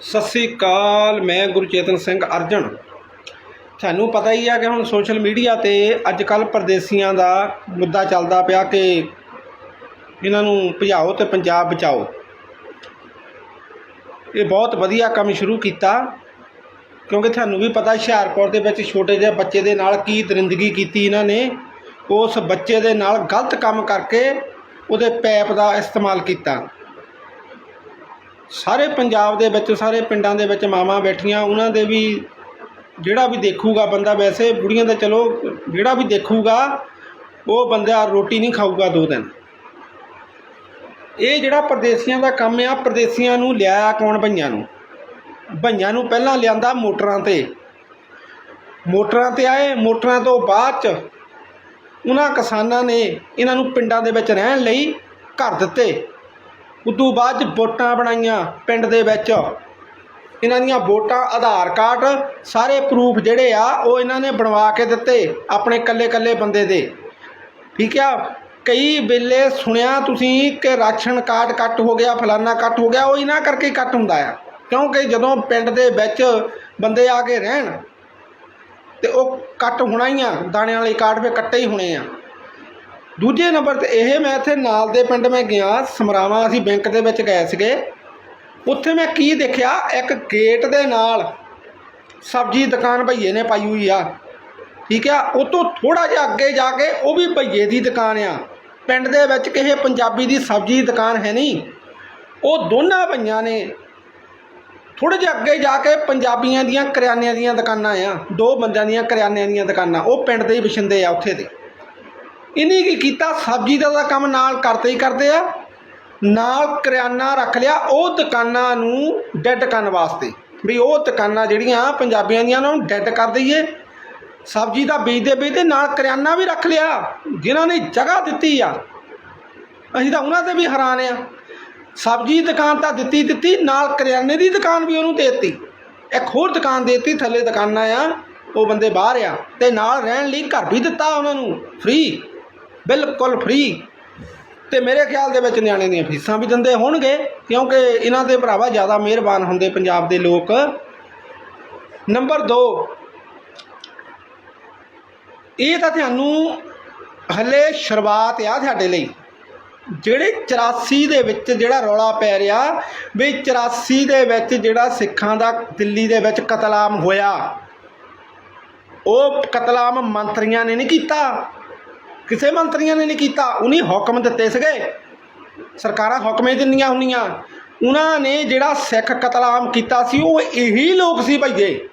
ਸਤਿ ਸ੍ਰੀ ਅਕਾਲ, ਮੈਂ ਗੁਰਚੇਤਨ ਸਿੰਘ ਅਰਜਨ। ਤੁਹਾਨੂੰ ਪਤਾ ਹੀ ਆ ਕਿ ਹੁਣ ਸੋਸ਼ਲ ਮੀਡੀਆ ਤੇ ਅੱਜ ਕੱਲ ਪਰਦੇਸੀਆਂ ਦਾ ਮੁੱਦਾ ਚੱਲਦਾ ਪਿਆ ਕਿ ਇਹਨਾਂ ਨੂੰ ਭਜਾਓ ਤੇ ਪੰਜਾਬ ਬਚਾਓ। ਇਹ ਬਹੁਤ ਵਧੀਆ ਕੰਮ ਸ਼ੁਰੂ ਕੀਤਾ, ਕਿਉਂਕਿ ਤੁਹਾਨੂੰ ਵੀ ਪਤਾ ਹੁਸ਼ਿਆਰਪੁਰ ਦੇ ਵਿੱਚ ਛੋਟੇ ਜਿਹੇ ਬੱਚੇ ਦੇ ਨਾਲ ਕੀ ਦਰਿੰਦਗੀ ਕੀਤੀ ਇਹਨਾਂ ਨੇ। ਉਸ ਬੱਚੇ ਦੇ ਨਾਲ ਗਲਤ ਕੰਮ ਕਰਕੇ ਉਹਦੇ ਪੈਪ ਦਾ ਇਸਤੇਮਾਲ ਕੀਤਾ। ਸਾਰੇ ਪੰਜਾਬ ਦੇ ਵਿੱਚ, ਸਾਰੇ ਪਿੰਡਾਂ ਦੇ ਵਿੱਚ ਮਾਵਾਂ ਬੈਠੀਆਂ, ਉਹਨਾਂ ਦੇ ਵੀ ਜਿਹੜਾ ਵੀ ਦੇਖੂਗਾ ਬੰਦਾ ਵੈਸੇ ਬੁੜੀਆਂ ਦਾ ਚਲੋ, ਜਿਹੜਾ ਵੀ ਦੇਖੂਗਾ, ਉਹ ਬੰਦਾ ਰੋਟੀ ਨਹੀਂ ਖਾਊਗਾ ਦੋ ਦਿਨ। ਇਹ ਜਿਹੜਾ ਪਰਦੇਸੀਆਂ ਦਾ ਕੰਮ ਆ, ਪਰਦੇਸੀਆਂ ਨੂੰ ਲਿਆਇਆ ਕੌਣ ਭਈਆਂ ਨੂੰ? ਭਈਆਂ ਨੂੰ ਪਹਿਲਾਂ ਲਿਆਂਦਾ ਮੋਟਰਾਂ ਤੇ। ਮੋਟਰਾਂ ਤੇ ਆਏ, ਮੋਟਰਾਂ ਤੋਂ ਬਾਅਦ ਚ ਉਹਨਾਂ ਕਿਸਾਨਾਂ ਨੇ ਇਹਨਾਂ ਨੂੰ ਪਿੰਡਾਂ ਦੇ ਵਿੱਚ ਰਹਿਣ ਲਈ ਘਰ ਦਿੱਤੇ। ਉਦੋਂ ਬਾਅਦ 'ਚ ਵੋਟਾਂ ਬਣਾਈਆਂ ਪਿੰਡ ਦੇ ਵਿੱਚ। ਇਹਨਾਂ ਦੀਆਂ ਵੋਟਾਂ, ਆਧਾਰ ਕਾਰਡ, ਸਾਰੇ ਪ੍ਰੂਫ ਜਿਹੜੇ ਆ, ਉਹ ਇਹਨਾਂ ਨੇ ਬਣਵਾ ਕੇ ਦਿੱਤੇ ਆਪਣੇ ਕੱਲੇ ਕੱਲੇ ਬੰਦੇ ਦੇ। ਠੀਕ ਆ? ਕਈ ਵੇਲੇ ਸੁਣਿਆ ਤੁਸੀਂ ਕਿ ਰਾਸ਼ਨ ਕਾਰਡ ਕੱਟ ਹੋ ਗਿਆ, ਫਲਾਨਾ ਕੱਟ ਹੋ ਗਿਆ, ਉਹ ਇਹਨਾਂ ਕਰਕੇ ਕੱਟ ਹੁੰਦਾ ਆ। ਕਿਉਂਕਿ ਜਦੋਂ ਪਿੰਡ ਦੇ ਵਿੱਚ ਬੰਦੇ ਆ ਕੇ ਰਹਿਣ, ਤੇ ਉਹ ਕੱਟ ਹੋਣਾ ਹੀ ਆ ਦਾਣੇ ਵਾਲੇ ਕਾਰਡ ਫੇ ਕੱਟੇ ਹੀ ਹੋਣੇ ਆ। ਦੂਜੇ ਨੰਬਰ ਤੇ ਇਹ ਮੈਂ ਇੱਥੇ ਨਾਲ ਦੇ ਪਿੰਡ ਮੈਂ ਗਿਆ, ਸਮਰਾਵਾਂ ਅਸੀਂ ਬੈਂਕ ਦੇ ਵਿੱਚ ਗਏ ਸੀਗੇ। ਉੱਥੇ ਮੈਂ ਕੀ ਦੇਖਿਆ? ਇੱਕ ਗੇਟ ਦੇ ਨਾਲ ਸਬਜ਼ੀ ਦੁਕਾਨ ਭਈਏ ਨੇ ਪਾਈ ਹੋਈ ਆ। ਠੀਕ ਆ? ਉਹ ਤੋਂ ਥੋੜਾ ਜਿਹਾ ਅੱਗੇ ਜਾ ਕੇ ਉਹ ਵੀ ਭਈਏ ਦੀ ਦੁਕਾਨ ਆ। ਪਿੰਡ ਦੇ ਵਿੱਚ ਕਿਸੇ ਪੰਜਾਬੀ ਦੀ ਸਬਜ਼ੀ ਦੀ ਦੁਕਾਨ ਹੈ ਨਹੀਂ। ਉਹ ਦੋਨਾਂ ਭਈਆਂ ਨੇ ਥੋੜੇ ਜਿਹਾ ਅੱਗੇ ਜਾ ਕੇ ਪੰਜਾਬੀਆਂ ਦੀਆਂ ਕਰਿਆਨਿਆਂ ਦੀਆਂ ਦੁਕਾਨਾਂ ਆ। ਦੋ ਬੰਦਿਆਂ ਦੀਆਂ ਕਰਿਆਨਿਆਂ ਦੀਆਂ ਦੁਕਾਨਾਂ। ਉਹ ਪਿੰਡ ਦੇ ਹੀ ਵਿਛੰਦੇ ਆ ਉੱਥੇ ਦੇ। ਇਹਨੇ ਕੀ ਕੀਤਾ? ਸਬਜ਼ੀ ਦਾ ਤਾਂ ਕੰਮ ਨਾਲ ਕਰਦੇ ਹੀ ਕਰਦੇ ਆ। ਨਾਲ ਕਰਿਆਨਾ ਰੱਖ ਲਿਆ। ਉਹ ਦੁਕਾਨਾਂ ਨੂੰ ਡੈਡ ਕਰਨ ਵਾਸਤੇ। ਵੀ ਉਹ ਦੁਕਾਨਾਂ ਜਿਹੜੀਆਂ ਪੰਜਾਬੀਆਂ ਦੀਆਂ ਉਹਨਾਂ ਨੂੰ ਡੈਡ ਕਰ ਦਈਏ। ਸਬਜ਼ੀ ਦਾ ਬੀਜਦੇ ਬੀਜਦੇ ਨਾਲ ਕਰਿਆਨਾ ਵੀ ਰੱਖ ਲਿਆ। ਜਿਨ੍ਹਾਂ ਨੇ ਜਗ੍ਹਾ ਦਿੱਤੀ ਆ। ਅਸੀਂ ਤਾਂ ਉਹਨਾਂ ਤੇ ਵੀ ਹੈਰਾਨ ਆ। ਸਬਜ਼ੀ ਦੁਕਾਨ ਤਾਂ ਦਿੱਤੀ ਦਿੱਤੀ, ਨਾਲ ਕਰਿਆਨੇ ਦੀ ਦੁਕਾਨ ਵੀ ਉਹਨੂੰ ਦੇ ਦਿੱਤੀ। ਇੱਕ ਹੋਰ ਦੁਕਾਨ ਦੇ ਦਿੱਤੀ, ਥੱਲੇ ਦੁਕਾਨਾਂ ਆ। ਉਹ ਬੰਦੇ ਬਾਹਰ ਆ। ਤੇ ਨਾਲ ਰਹਿਣ ਲਈ ਘਰ ਵੀ ਦਿੱਤਾ ਉਹਨਾਂ ਨੂੰ ਫ੍ਰੀ ਬਿਲਕੁਲ ਫ੍ਰੀ ਤੇ ਮੇਰੇ ਖਿਆਲ ਦੇ ਵਿੱਚ ਨਿਆਣੇ ਦੀਆਂ ਫੀਸਾਂ ਵੀ ਦਿੰਦੇ ਹੋਣਗੇ, ਕਿਉਂਕਿ ਇਹਨਾਂ ਦੇ ਭਰਾਵਾ ਜ਼ਿਆਦਾ ਮਿਹਰਬਾਨ ਹੁੰਦੇ ਪੰਜਾਬ ਦੇ ਲੋਕ। ਨੰਬਰ 2 ਇਹ ਤਾਂ ਤੁਹਾਨੂੰ ਹਲੇ ਸ਼ੁਰੂਆਤ ਆ ਤੁਹਾਡੇ ਲਈ। ਜਿਹੜੇ 84 ਦੇ ਵਿੱਚ ਜਿਹੜਾ ਰੌਲਾ ਪੈ ਰਿਹਾ, ਵੀ 84 ਦੇ ਵਿੱਚ ਜਿਹੜਾ ਸਿੱਖਾਂ ਦਾ ਦਿੱਲੀ ਦੇ ਵਿੱਚ ਕਤਲਾਮ ਹੋਇਆ, ਉਹ ਕਤਲਾਮ ਮੰਤਰੀਆਂ ਨੇ ਨਹੀਂ ਕੀਤਾ। ਕਿਸੇ ਮੰਤਰੀਆਂ ਨੇ ਨਹੀਂ ਕੀਤਾ, ਉਹਨੇ ਹੁਕਮ ਦਿੱਤੇ ਸੀਗੇ। ਸਰਕਾਰਾਂ ਹੁਕਮੇ ਦਿੰਦੀਆਂ ਹੁੰਦੀਆਂ। ਉਹਨਾਂ ਨੇ ਜਿਹੜਾ ਸਿੱਖ ਕਤਲਾਮ ਕੀਤਾ ਸੀ, ਉਹ ਇਹੀ ਲੋਕ ਸੀ ਭਈਏ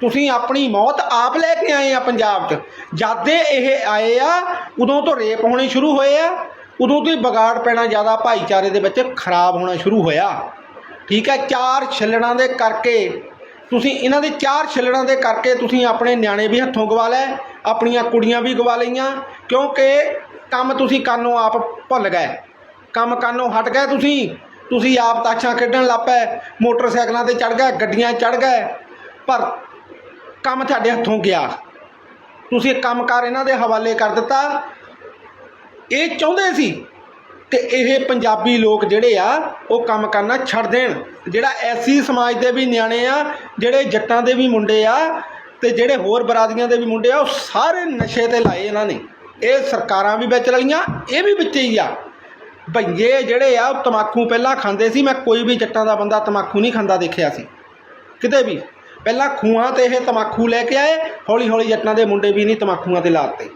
ਤੁਸੀਂ ਆਪਣੀ ਮੌਤ ਆਪ ਲੈ ਕੇ ਆਏ ਆ ਪੰਜਾਬ 'ਚ। ਜਦ ਦੇ ਇਹ ਆਏ ਆ, ਉਦੋਂ ਤੋਂ ਰੇਪ ਹੋਣੇ ਸ਼ੁਰੂ ਹੋਏ ਆ। ਉਦੋਂ ਤੋਂ ਹੀ ਵਿਗਾੜ ਪੈਣਾ ਜ਼ਿਆਦਾ ਭਾਈਚਾਰੇ ਦੇ ਵਿੱਚ ਖਰਾਬ ਹੋਣਾ ਸ਼ੁਰੂ ਹੋਇਆ। ਠੀਕ ਹੈ, ਚਾਰ ਛਿੱਲੜਾਂ ਦੇ ਕਰਕੇ ਤੁਸੀਂ ਇਹਨਾਂ ਦੇ ਚਾਰ ਛਿੱਲੜਾਂ ਦੇ ਕਰਕੇ ਤੁਸੀਂ ਆਪਣੇ ਨਿਆਣੇ ਵੀ ਹੱਥੋਂ ਗਵਾ ਲੈ, ਆਪਣੀਆਂ ਕੁੜੀਆਂ ਵੀ ਗਵਾ ਲਈਆਂ, ਕਿਉਂਕਿ ਕੰਮ ਤੁਸੀਂ ਕਾਨੋਂ ਆਪ ਭੁੱਲ ਗਏ? ਕੰਮ ਕਾਨੋਂ ਹਟ ਗਏ ਤੁਸੀਂ? ਤੁਸੀਂ ਆਪ ਤਾਸ਼ਾਂ ਖੇਡਣ ਲੱਗ ਪਏ, ਮੋਟਰਸਾਈਕਲਾਂ ਤੇ ਚੜ ਗਏ, ਗੱਡੀਆਂ ਚੜ ਗਏ, ਪਰ ਕੰਮ ਤੁਹਾਡੇ ਹੱਥੋਂ ਗਿਆ। ਤੁਸੀਂ ਕੰਮਕਾਰ ਇਹਨਾਂ ਦੇ ਹਵਾਲੇ ਕਰ ਦਿੱਤਾ। ਇਹ ਚਾਹੁੰਦੇ ਸੀ ਕਿ ਇਹ ਪੰਜਾਬੀ ਲੋਕ ਜਿਹੜੇ ਆ, ਉਹ ਕੰਮ ਕਰਨਾ ਛੱਡ ਦੇਣ। ਜਿਹੜਾ ਐਸੀ ਸਮਾਜ ਦੇ ਵੀ ਨਿਆਣੇ ਆ, ਜਿਹੜੇ ਜੱਟਾਂ ਦੇ ਵੀ ਮੁੰਡੇ ਆ, ਤੇ ਜਿਹੜੇ ਹੋਰ ਬਰਾਦਰੀਆਂ ਦੇ ਵੀ ਮੁੰਡੇ ਆ, ਉਹ ਸਾਰੇ ਨਸ਼ੇ ਤੇ ਲਾਏ ਇਹਨਾਂ ਨੇ। ਇਹ ਸਰਕਾਰਾਂ ਵੀ ਵਿੱਚ ਲਈਆਂ ਇਹ ਵੀ ਵਿੱਚ ਹੀ ਆ। ਭਈਏ ਜਿਹੜੇ ਆ, ਉਹ ਤਮਾਕੂ ਪਹਿਲਾਂ ਖਾਂਦੇ ਸੀ, ਮੈਂ ਕੋਈ ਵੀ ਜੱਟਾਂ ਦਾ ਬੰਦਾ ਤਮਾਕੂ ਨਹੀਂ ਖਾਂਦਾ ਦੇਖਿਆ ਸੀ। ਕਿਤੇ ਵੀ। ਪਹਿਲਾਂ ਖੂਹਾਂ ਤੇ ਇਹ ਤਮਾਕੂ ਲੈ ਕੇ ਆਏ ਹੌਲੀ ਹੌਲੀ ਜੱਟਾਂ ਦੇ ਮੁੰਡੇ ਵੀ ਨਹੀਂ ਤਮਾਕੂਆਂ ਤੇ ਲਾਤੇ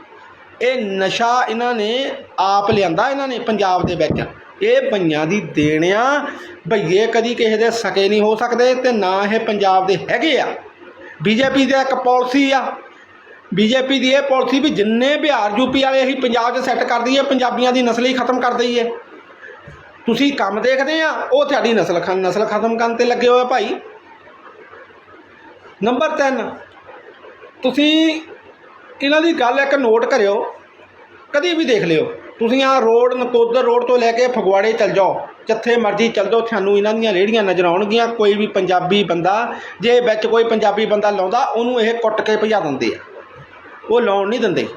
ਇਹ ਨਸ਼ਾ ਇਹਨਾਂ ਨੇ ਆਪ ਲਿਆਂਦਾ ਇਹਨਾਂ ਨੇ ਪੰਜਾਬ ਦੇ ਵਿੱਚ। ਇਹ ਭਈਆਂ ਦੀ ਦੇਣ ਆ। ਭਈਏ ਕਦੀ ਕਿਸੇ ਦੇ ਸਕੇ ਨਹੀਂ ਹੋ ਸਕਦੇ ਤੇ ਨਾ ਇਹ ਪੰਜਾਬ ਦੇ ਹੈਗੇ ਆ। ਬੀਜੇਪੀ ਦੀ ਇੱਕ ਪਾਲਿਸੀ ਆ। ਬੀਜੇਪੀ ਦੀ ਇਹ ਪਾਲਿਸੀ ਵੀ ਜਿੰਨੇ ਬਿਹਾਰ, ਯੂਪੀ ਵਾਲੇ ਅਸੀਂ ਪੰਜਾਬ 'ਚ ਸੈੱਟ ਕਰ ਦਈਏ, ਪੰਜਾਬੀਆਂ ਦੀ ਨਸਲ ਹੀ ਖਤਮ ਕਰ ਦਈਏ। ਤੁਸੀਂ ਕੰਮ ਦੇਖਦੇ ਆ, ਉਹ ਤੁਹਾਡੀ ਨਸਲ ਖ, ਨਸਲ ਖਤਮ ਕਰਨ ਤੇ ਲੱਗੇ ਹੋਏ ਭਾਈ। ਨੰਬਰ 3 ਤੁਸੀਂ ਇਹਨਾਂ ਦੀ ਗੱਲ ਇੱਕ ਨੋਟ ਕਰਿਓ, ਕਦੀ ਵੀ ਦੇਖ ਲਿਓ। ਤੁਸੀਂ ਆ ਰੋਡ, ਨਕੋਦਰ ਰੋਡ ਤੋਂ ਲੈ ਕੇ ਫਗਵਾੜੇ ਚੱਲ ਜਾਓ। ਜਿੱਥੇ ਮਰਜ਼ੀ ਚੱਲ ਜਾਓ, ਤੁਹਾਨੂੰ ਇਹਨਾਂ ਦੀਆਂ ਰੇੜੀਆਂ ਨਜ਼ਰ ਆਉਣਗੀਆਂ। ਕੋਈ ਵੀ ਪੰਜਾਬੀ ਬੰਦਾ, ਜੇ ਵਿੱਚ ਕੋਈ ਪੰਜਾਬੀ ਬੰਦਾ ਲਾਉਂਦਾ, ਉਹਨੂੰ ਇਹ ਕੁੱਟ ਕੇ ਭਜਾ ਦਿੰਦੇ ਆ। ਉਹ ਲਾਉਣ ਨਹੀਂ ਦਿੰਦੇ।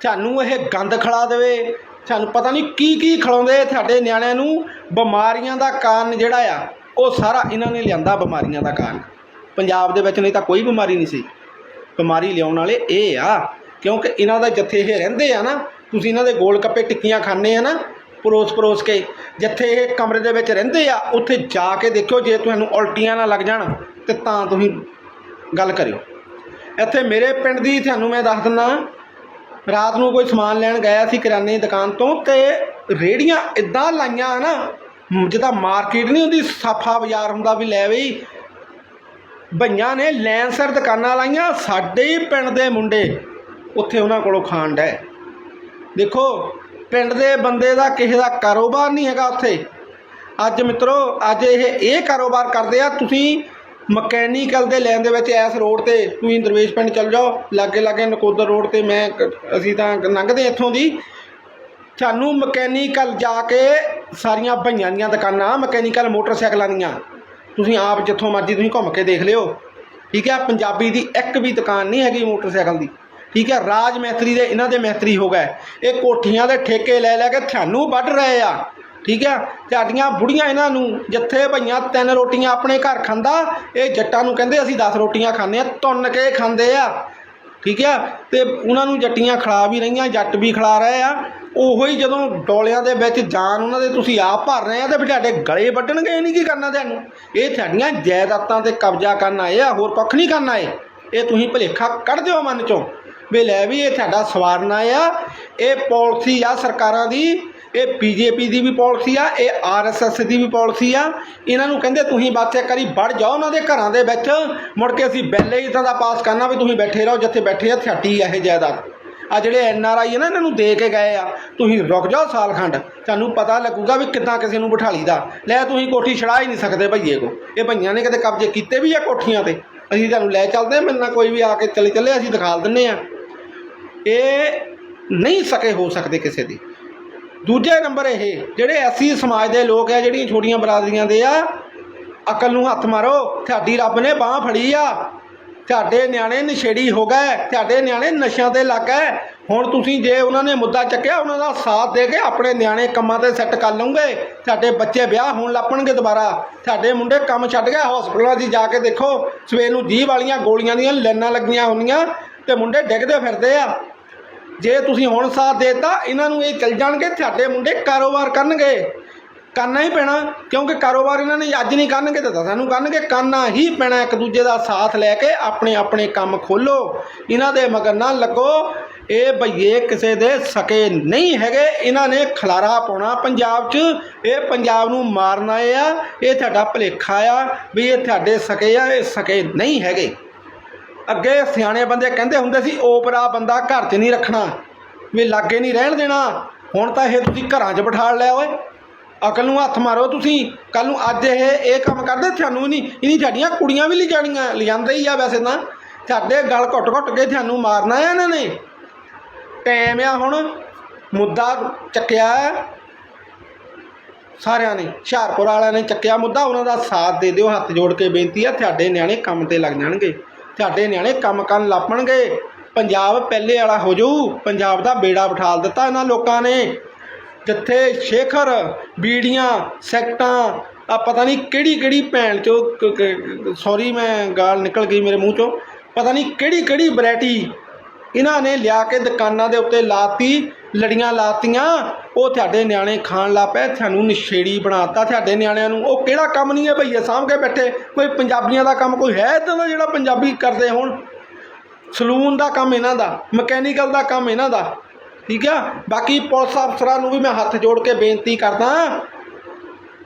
ਤੁਹਾਨੂੰ ਇਹ ਗੰਦ ਖਲਾ ਦੇਵੇ। ਤੁਹਾਨੂੰ ਪਤਾ ਨਹੀਂ ਕੀ ਕੀ ਖਲਾਉਂਦੇ ਤੁਹਾਡੇ ਨਿਆਣਿਆਂ ਨੂੰ। ਬਿਮਾਰੀਆਂ ਦਾ ਕਾਰਨ ਜਿਹੜਾ ਆ, ਉਹ ਸਾਰਾ ਇਹਨਾਂ ਨੇ ਲਿਆਂਦਾ ਬਿਮਾਰੀਆਂ ਦਾ ਕਾਰਨ। ਪੰਜਾਬ ਦੇ ਵਿੱਚ ਨਹੀਂ ਤਾਂ ਕੋਈ ਬਿਮਾਰੀ ਨਹੀਂ ਸੀ। ਬਿਮਾਰੀ ਲਿਆਉਣ ਵਾਲੇ ਇਹ ਆ। ਕਿਉਂਕਿ ਇਹਨਾਂ ਦਾ ਜਿੱਥੇ ਇਹ ਰਹਿੰਦੇ ਆ ਨਾ, ਤੁਸੀਂ ਇਹਨਾਂ ਦੇ ਗੋਲ ਗੱਪੇ ਟਿੱਕੀਆਂ ਖਾਂਦੇ ਆ ਨਾ ਪਰੋਸ ਪਰੋਸ ਕੇ, ਜਿੱਥੇ ਇਹ ਕਮਰੇ ਦੇ ਵਿੱਚ ਰਹਿੰਦੇ ਆ, ਉੱਥੇ ਜਾ ਕੇ ਦੇਖਿਓ ਜੇ ਤੁਹਾਨੂੰ ਉਲਟੀਆਂ ਨਾ ਲੱਗ ਜਾਣ, ਤੇ ਤਾਂ ਤੁਸੀਂ ਗੱਲ ਕਰਿਓ। ਇੱਥੇ ਮੇਰੇ ਪਿੰਡ ਦੀ ਤੁਹਾਨੂੰ ਮੈਂ ਦੱਸ ਦਿੰਦਾ, ਰਾਤ ਨੂੰ ਕੋਈ ਸਮਾਨ ਲੈਣ ਗਿਆ ਸੀ ਕਿਰਾਨੇ ਦੀ ਦੁਕਾਨ ਤੋਂ, ਤੇ ਰੇੜੀਆਂ ਇਦਾਂ ਲਾਈਆਂ ਨਾ, ਜਿੱਦਾਂ ਮਾਰਕੀਟ ਨਹੀਂ ਹੁੰਦੀ, ਸਾਫਾ ਬਾਜ਼ਾਰ ਹੁੰਦਾ ਵੀ ਲੈ ਬਈ ਭਈਆਂ ਨੇ ਲੈਂਸਰ ਦੁਕਾਨਾਂ ਲਾਈਆਂ, ਸਾਡੇ ਹੀ ਪਿੰਡ ਦੇ ਮੁੰਡੇ ਉੱਥੇ ਉਹਨਾਂ ਕੋਲੋਂ ਖਾਣ ਡੈ ਦੇਖੋ, ਪਿੰਡ ਦੇ ਬੰਦੇ ਦਾ ਕਿਸੇ ਦਾ ਕਾਰੋਬਾਰ ਨਹੀਂ ਹੈਗਾ ਉੱਥੇ। ਅੱਜ ਮਿੱਤਰੋ, ਅੱਜ ਇਹ ਇਹ ਕਾਰੋਬਾਰ ਕਰਦੇ ਆ, ਤੁਸੀਂ ਮਕੈਨੀਕਲ ਦੇ ਲੈਣ ਦੇ ਵਿੱਚ ਐਸ ਰੋਡ ਤੇ ਤੁਸੀਂ ਦਰਵੇਸ਼ ਪਿੰਡ ਚੱਲ ਜਾਓ, ਲਾਗੇ ਲਾਗੇ ਨਕੋਦਰ ਰੋਡ ਤੇ ਮੈਂ ਅਸੀਂ ਤਾਂ ਲੰਘਦੇ ਇੱਥੋਂ ਦੀ। ਤੁਹਾਨੂੰ ਮਕੈਨੀਕਲ ਜਾ ਕੇ ਸਾਰੀਆਂ ਭਈਆਂ ਦੀਆਂ ਦੁਕਾਨਾਂ, ਮਕੈਨੀਕਲ ਮੋਟਰਸਾਈਕਲਾਂ ਦੀਆਂ ਤੁਸੀਂ ਆਪ ਜਿੱਥੋਂ ਮਰਜ਼ੀ ਤੁਸੀਂ ਘੁੰਮ ਕੇ ਦੇਖ ਲਿਓ। ਠੀਕ ਹੈ, ਪੰਜਾਬੀ ਦੀ ਇੱਕ ਵੀ ਦੁਕਾਨ ਨਹੀਂ ਹੈਗੀ ਮੋਟਰਸਾਈਕਲ ਦੀ। ਠੀਕ ਹੈ, ਰਾਜ ਮੈਸਤਰੀ ਦੇ ਇਹਨਾਂ ਦੇ ਮੈਸਤਰੀ ਹੋ ਗਏ। ਇਹ ਕੋਠੀਆਂ ਦੇ ਠੇਕੇ ਲੈ ਲੈ ਕੇ ਤੁਹਾਨੂੰ ਵੱਢ ਰਹੇ ਆ। ਠੀਕ ਹੈ ਤੁਹਾਡੀਆਂ ਬੁੜੀਆਂ ਇਹਨਾਂ ਨੂੰ ਜਿੱਥੇ ਭਈਆਂ ਤਿੰਨ ਰੋਟੀਆਂ ਆਪਣੇ ਘਰ ਖਾਂਦਾ, ਇਹ ਜੱਟਾਂ ਨੂੰ ਕਹਿੰਦੇ ਅਸੀਂ 10 ਰੋਟੀਆਂ ਖਾਂਦੇ ਆ ਤੁੰਨ ਕੇ ਖਾਂਦੇ ਆ। ਠੀਕ ਹੈ, ਤੇ ਉਹਨਾਂ ਨੂੰ ਜੱਟੀਆਂ ਖਿਲਾ ਵੀ ਰਹੀਆਂ, ਜੱਟ ਵੀ ਖਿਲਾ ਰਹੇ ਆ। ਉਹੋ ਹੀ ਜਦੋਂ ਡੋਲਿਆਂ ਦੇ ਵਿੱਚ ਜਾਨ ਉਹਨਾਂ ਦੇ ਤੁਸੀਂ ਆਪ ਭਰ ਰਹੇ ਆ ਤੇ ਫਿਰ ਤੁਹਾਡੇ ਗਲੇ ਵੱਢਣਗੇ, ਇਹ ਨਹੀਂ ਕੀ ਕਰਨਾ ਤੁਹਾਨੂੰ? ਇਹ ਤੁਹਾਡੀਆਂ ਜਾਇਦਾਦਾਂ ਤੇ ਕਬਜ਼ਾ ਕਰਨ ਆਏ ਆ ਹੋਰ ਕੁੱਖ ਨਹੀਂ ਕਰਨ ਆਏ ਇਹ ਤੁਸੀਂ ਭੁਲੇਖਾ ਕੱਢ ਦਿਓ ਮਨ ਚੋਂ। ਵੀ ਲੈ ਵੀ ਇਹ ਤੁਹਾਡਾ ਸਵਾਰਨਾ ਆ, ਇਹ ਪਾਲਿਸੀ ਆ ਸਰਕਾਰਾਂ ਦੀ, ਇਹ ਬੀਜੇਪੀ ਦੀ ਵੀ ਪਾਲਿਸੀ ਆ, ਇਹ ਆਰਐਸਐਸ ਦੀ ਵੀ ਪਾਲਿਸੀ ਆ। ਇਹਨਾਂ ਨੂੰ ਕਹਿੰਦੇ ਤੁਸੀਂ ਬਸ ਇੱਕ ਵਾਰੀ ਵੜ ਜਾਓ ਉਹਨਾਂ ਦੇ ਘਰਾਂ ਦੇ ਵਿੱਚ, ਮੁੜ ਕੇ ਅਸੀਂ ਬਿੱਲ ਹੀ ਇਦਾਂ ਦਾ ਪਾਸ ਕਰਨਾ ਵੀ ਤੁਸੀਂ ਬੈਠੇ ਰਹੋ ਜਿੱਥੇ ਬੈਠੇ ਆ ਥਾਟੀ ਆ ਇਹ ਜਾਇਦਾਦ। ਆ ਜਿਹੜੇ ਐਨ ਆਰ ਆਈ ਆ ਨਾ, ਇਹਨਾਂ ਨੂੰ ਦੇ ਕੇ ਗਏ ਆ। ਤੁਸੀਂ ਰੁਕ ਜਾਓ ਸਾਲ ਖੰਡ ਤੁਹਾਨੂੰ ਪਤਾ ਲੱਗੂਗਾ ਵੀ ਕਿੱਦਾਂ ਕਿਸੇ ਨੂੰ ਬਿਠਾ ਲਈਦਾ। ਲੈ ਤੁਸੀਂ ਕੋਠੀ ਛੜਾ ਹੀ ਨਹੀਂ ਸਕਦੇ ਭਈਏ ਕੋ ਇਹ ਭਈਆਂ ਨੇ ਕਦੇ ਕਬਜ਼ੇ ਕੀਤੇ ਵੀ ਆ ਕੋਠੀਆਂ ਤੇ? ਅਸੀਂ ਤੁਹਾਨੂੰ ਲੈ ਚੱਲਦੇ ਆ ਮੇਰੇ ਨਾਲ ਕੋਈ ਵੀ ਆ ਕੇ ਚਲੇ ਚੱਲੇ ਅਸੀਂ ਦਿਖਾ ਦਿੰਨੇ ਆ। ਇਹ ਨਹੀਂ ਸਕੇ ਹੋ ਸਕਦੇ ਕਿਸੇ ਦੀ। ਦੂਜੇ ਨੰਬਰ ਇਹ, ਜਿਹੜੇ ਐਸੀ ਸਮਾਜ ਦੇ ਲੋਕ ਆ, ਜਿਹੜੀਆਂ ਛੋਟੀਆਂ ਬਰਾਦਰੀਆਂ ਦੇ ਆ, ਅਕਲ ਨੂੰ ਹੱਥ ਮਾਰੋ ਤੁਹਾਡੀ ਰੱਬ ਨੇ ਬਾਹ ਫੜੀ ਆ। ਤੁਹਾਡੇ ਨਿਆਣੇ ਨਸ਼ੇੜੀ ਹੋ ਗਏ, ਤੁਹਾਡੇ ਨਿਆਣੇ ਨਸ਼ਿਆਂ ਤੇ ਲੱਗ ਗਏ। ਹੁਣ ਤੁਸੀਂ ਜੇ ਉਹਨਾਂ ਨੇ ਮੁੱਦਾ ਚੱਕਿਆ, ਉਹਨਾਂ ਦਾ ਸਾਥ ਦੇ ਕੇ ਆਪਣੇ ਨਿਆਣੇ ਕੰਮਾਂ ਤੇ ਸੈੱਟ ਕਰ ਲਓਗੇ। ਤੁਹਾਡੇ ਬੱਚੇ ਵਿਆਹ ਹੋਣ ਲੱਪਣਗੇ ਦੁਬਾਰਾ। ਤੁਹਾਡੇ ਮੁੰਡੇ ਕੰਮ ਛੱਡ ਗਏ ਹਸਪਤਾਲਾਂ 'ਚ ਜਾ ਕੇ ਦੇਖੋ। ਸਵੇਰ ਨੂੰ ਜੀਭ ਵਾਲੀਆਂ ਗੋਲੀਆਂ ਦੀਆਂ ਲਾਈਨਾਂ ਲੱਗੀਆਂ ਹੁੰਦੀਆਂ ਤੇ ਮੁੰਡੇ ਡਿੱਗਦੇ ਫਿਰਦੇ ਆ। ਜੇ ਤੁਸੀਂ ਹੁਣ ਸਾਥ ਦੇਤਾ, ਇਹਨਾਂ ਨੂੰ ਇਹ ਚੱਲ ਜਾਣਗੇ, ਤੁਹਾਡੇ ਮੁੰਡੇ ਕਾਰੋਬਾਰ ਕਰਨਗੇ। ਕਰਨਾ ਹੀ ਪੈਣਾ, ਕਿਉਂਕਿ ਕਾਰੋਬਾਰ ਇਹਨਾਂ ਨੇ ਅੱਜ ਨਹੀਂ ਕਰਨਗੇ ਤਾਂ ਸਾਨੂੰ ਕਰਨਗੇ। ਕਰਨਾ ਹੀ ਪੈਣਾ, ਇੱਕ ਦੂਜੇ ਦਾ ਸਾਥ ਲੈ ਕੇ ਆਪਣੇ ਆਪਣੇ ਕੰਮ ਖੋਲੋ ਇਹਨਾਂ ਦੇ ਮਗਰ ਨਾ ਲੱਗੋ। ਇਹ ਭਈਏ ਕਿਸੇ ਦੇ ਸਕੇ ਨਹੀਂ ਹੈਗੇ। ਇਹਨਾਂ ਨੇ ਖਲਾਰਾ ਪਾਉਣਾ ਪੰਜਾਬ 'ਚ। ਇਹ ਪੰਜਾਬ ਨੂੰ ਮਾਰਨਾ ਆ। ਇਹ ਤੁਹਾਡਾ ਭਲੇਖਾ ਆ ਵੀ ਇਹ ਤੁਹਾਡੇ ਸਕੇ ਆ, ਇਹ ਸਕੇ ਨਹੀਂ ਹੈਗੇ। ਅੱਗੇ ਸਿਆਣੇ ਬੰਦੇ ਕਹਿੰਦੇ ਹੁੰਦੇ ਸੀ, ਓਪਰਾ ਬੰਦਾ ਘਰ 'ਚ ਨਹੀਂ ਰੱਖਣਾ, ਵੀ ਲਾਗੇ ਨਹੀਂ ਰਹਿਣ ਦੇਣਾ। ਹੁਣ ਤਾਂ ਇਹ ਤੁਸੀਂ ਘਰਾਂ 'ਚ ਬਿਠਾ ਲਿਆ ਓਏ। ਅਕਲ ਨੂੰ ਹੱਥ ਮਾਰੋ ਤੁਸੀਂ। ਕੱਲ ਨੂੰ ਅੱਜ ਇਹ ਇਹ ਕੰਮ ਕਰਦੇ, ਤੁਹਾਨੂੰ ਵੀ ਨਹੀਂ ਇਹਨੀ ਸਾਡੀਆਂ ਕੁੜੀਆਂ ਵੀ ਲਿਜਾਣੀਆਂ, ਲਿਜਾਂਦੇ ਹੀ ਆ ਵੈਸੇ ਤਾਂ। ਸਾਡੇ ਗਲ ਘੁੱਟ ਘੁੱਟ ਕੇ ਤੁਹਾਨੂੰ ਮਾਰਨਾ ਆ ਇਹਨਾਂ ਨੇ। ਟਾਈਮ ਆ ਹੁਣ, ਮੁੱਦਾ ਚੱਕਿਆ ਸਾਰਿਆਂ ਨੇ, ਹੁਸ਼ਿਆਰਪੁਰ ਵਾਲਿਆਂ ਨੇ ਚੱਕਿਆ ਮੁੱਦਾ, ਉਹਨਾਂ ਦਾ ਸਾਥ ਦੇ ਦਿਓ, ਹੱਥ ਜੋੜ ਕੇ ਬੇਨਤੀ ਆ ਤੁਹਾਡੇ ਨਿਆਣੇ ਕੰਮ ਤੇ ਲੱਗ ਜਾਣਗੇ। ਤੁਹਾਡੇ ਨਿਆਣੇ ਕੰਮ ਕਰਨ ਲੱਪਣਗੇ। ਪੰਜਾਬ ਪਹਿਲੇ ਵਾਲਾ ਹੋ ਜਾਊ, ਪੰਜਾਬ ਦਾ ਬੇੜਾ ਬਿਠਾਲ ਦਿੱਤਾ ਇਹਨਾਂ ਲੋਕਾਂ ਨੇ। ਜਿੱਥੇ ਸ਼ੇਖਰ, ਬੀੜੀਆਂ, ਸੈਕਟਾਂ ਆ ਪਤਾ ਨਹੀਂ ਕਿਹੜੀ ਕਿਹੜੀ ਭੈਣ ਚੋ ਸੌਰੀ ਮੈਂ ਗਾਲ ਨਿਕਲ ਗਈ ਮੇਰੇ ਮੂੰਹ ਚੋਂ। ਪਤਾ ਨਹੀਂ ਕਿਹੜੀ ਕਿਹੜੀ ਵੈਰਾਈਟੀ ਇਹਨਾਂ ਨੇ ਲਿਆ ਕੇ ਦੁਕਾਨਾਂ ਦੇ ਉੱਤੇ ਲਾਤੀ, ਲੜੀਆਂ ਲਾਤੀਆਂ। ਉਹ ਤੁਹਾਡੇ ਨਿਆਣੇ ਖਾਣ ਲੱਗ ਪਏ, ਤੁਹਾਨੂੰ ਨਸ਼ੇੜੀ ਬਣਾਤਾ ਤੁਹਾਡੇ ਨਿਆਣਿਆਂ ਨੂੰ। ਉਹ ਕਿਹੜਾ ਕੰਮ ਨਹੀਂ ਹੈ ਭਈਏ ਸਾਂਭ ਕੇ ਬੈਠੇ। ਕੋਈ ਪੰਜਾਬੀਆਂ ਦਾ ਕੰਮ ਕੋਈ ਹੈ ਇਦਾਂ ਦਾ ਜਿਹੜਾ ਪੰਜਾਬੀ ਕਰਦੇ ਹੋਣ? ਸਲੂਨ ਦਾ ਕੰਮ ਇਹਨਾਂ ਦਾ, ਮਕੈਨੀਕਲ ਦਾ ਕੰਮ ਇਹਨਾਂ ਦਾ। ਠੀਕ ਆ? ਬਾਕੀ ਪੁਲਿਸ ਅਫਸਰਾਂ ਨੂੰ ਵੀ ਮੈਂ ਹੱਥ ਜੋੜ ਕੇ ਬੇਨਤੀ ਕਰਦਾ,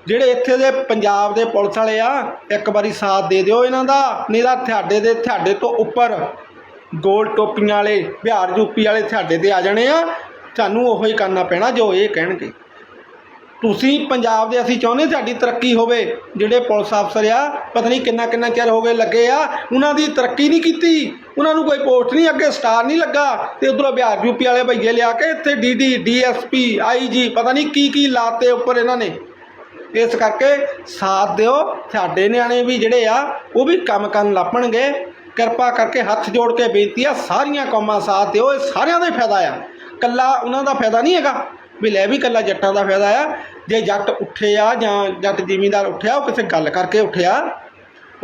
ਜਿਹੜੇ ਇੱਥੇ ਦੇ ਪੰਜਾਬ ਦੇ ਪੁਲਿਸ ਵਾਲੇ ਆ, ਇੱਕ ਵਾਰੀ ਸਾਥ ਦੇ ਦਿਓ ਇਹਨਾਂ ਦਾ, ਨਹੀਂ ਤਾਂ ਤੁਹਾਡੇ ਦੇ, ਤੁਹਾਡੇ ਤੋਂ ਉੱਪਰ ਗੋਲ ਟੋਪੀਆਂ ਵਾਲੇ, ਬਿਹਾਰ ਯੂਪੀ ਵਾਲੇ ਤੁਹਾਡੇ ਤੇ ਆ ਜਾਣੇ ਆ। ਤੁਹਾਨੂੰ ਉਹੋ ਹੀ ਕਰਨਾ ਪੈਣਾ ਜੋ ਇਹ ਕਹਿਣਗੇ। ਤੁਸੀਂ ਪੰਜਾਬ ਦੇ ਅਸੀਂ ਚਾਹੁੰਦੇ ਸਾਡੀ ਤਰੱਕੀ ਹੋਵੇ। ਜਿਹੜੇ ਪੁਲਿਸ ਅਫਸਰ ਆ, ਪਤਾ ਨਹੀਂ ਕਿੰਨਾ ਕਿੰਨਾ ਚਿਰ ਹੋ ਗਏ ਲੱਗੇ ਆ, ਉਹਨਾਂ ਦੀ ਤਰੱਕੀ ਨਹੀਂ ਕੀਤੀ। ਉਹਨਾਂ ਨੂੰ ਕੋਈ ਪੋਸਟ ਨਹੀਂ, ਅੱਗੇ ਸਟਾਰ ਨਹੀਂ ਲੱਗਾ। ਤੇ ਉਧਰੋਂ ਬਿਹਾਰ ਯੂਪੀ ਵਾਲੇ ਭਈਏ ਲਿਆ ਕੇ ਇੱਥੇ ਡੀਡੀ ਡੀਐਸਪੀ ਆਈਜੀ ਪਤਾ ਨਹੀਂ ਕੀ ਕੀ ਲਾਤੇ ਉੱਪਰ ਇਹਨਾਂ ਨੇ। ਇਸ ਕਰਕੇ ਸਾਥ ਦਿਓ, ਸਾਡੇ ਨਿਆਣੇ ਵੀ ਜਿਹੜੇ ਆ, ਉਹ ਵੀ ਕੰਮ ਕਰਨ ਲੱਪਣਗੇ ਕਿਰਪਾ ਕਰਕੇ ਹੱਥ ਜੋੜ ਕੇ ਬੇਨਤੀ ਆ, ਸਾਰੀਆਂ ਕੌਮਾਂ ਸਾਥ ਦਿਓ, ਇਹ ਸਾਰਿਆਂ ਦਾ ਹੀ ਫਾਇਦਾ ਆ। ਕੱਲਾ ਉਹਨਾਂ ਦਾ ਫਾਇਦਾ ਨਹੀਂ ਹੈਗਾ। ਵੀ ਲੈ ਵੀ ਕੱਲਾ ਜੱਟਾਂ ਦਾ ਫਾਇਦਾ ਆ, ਜੇ ਜੱਟ ਉੱਠੇ ਆ ਜਾਂ ਜੱਟ ਜ਼ਿਮੀਂਦਾਰ ਉੱਠਿਆ, ਉਹ ਕਿਸੇ ਗੱਲ ਕਰਕੇ ਉੱਠਿਆ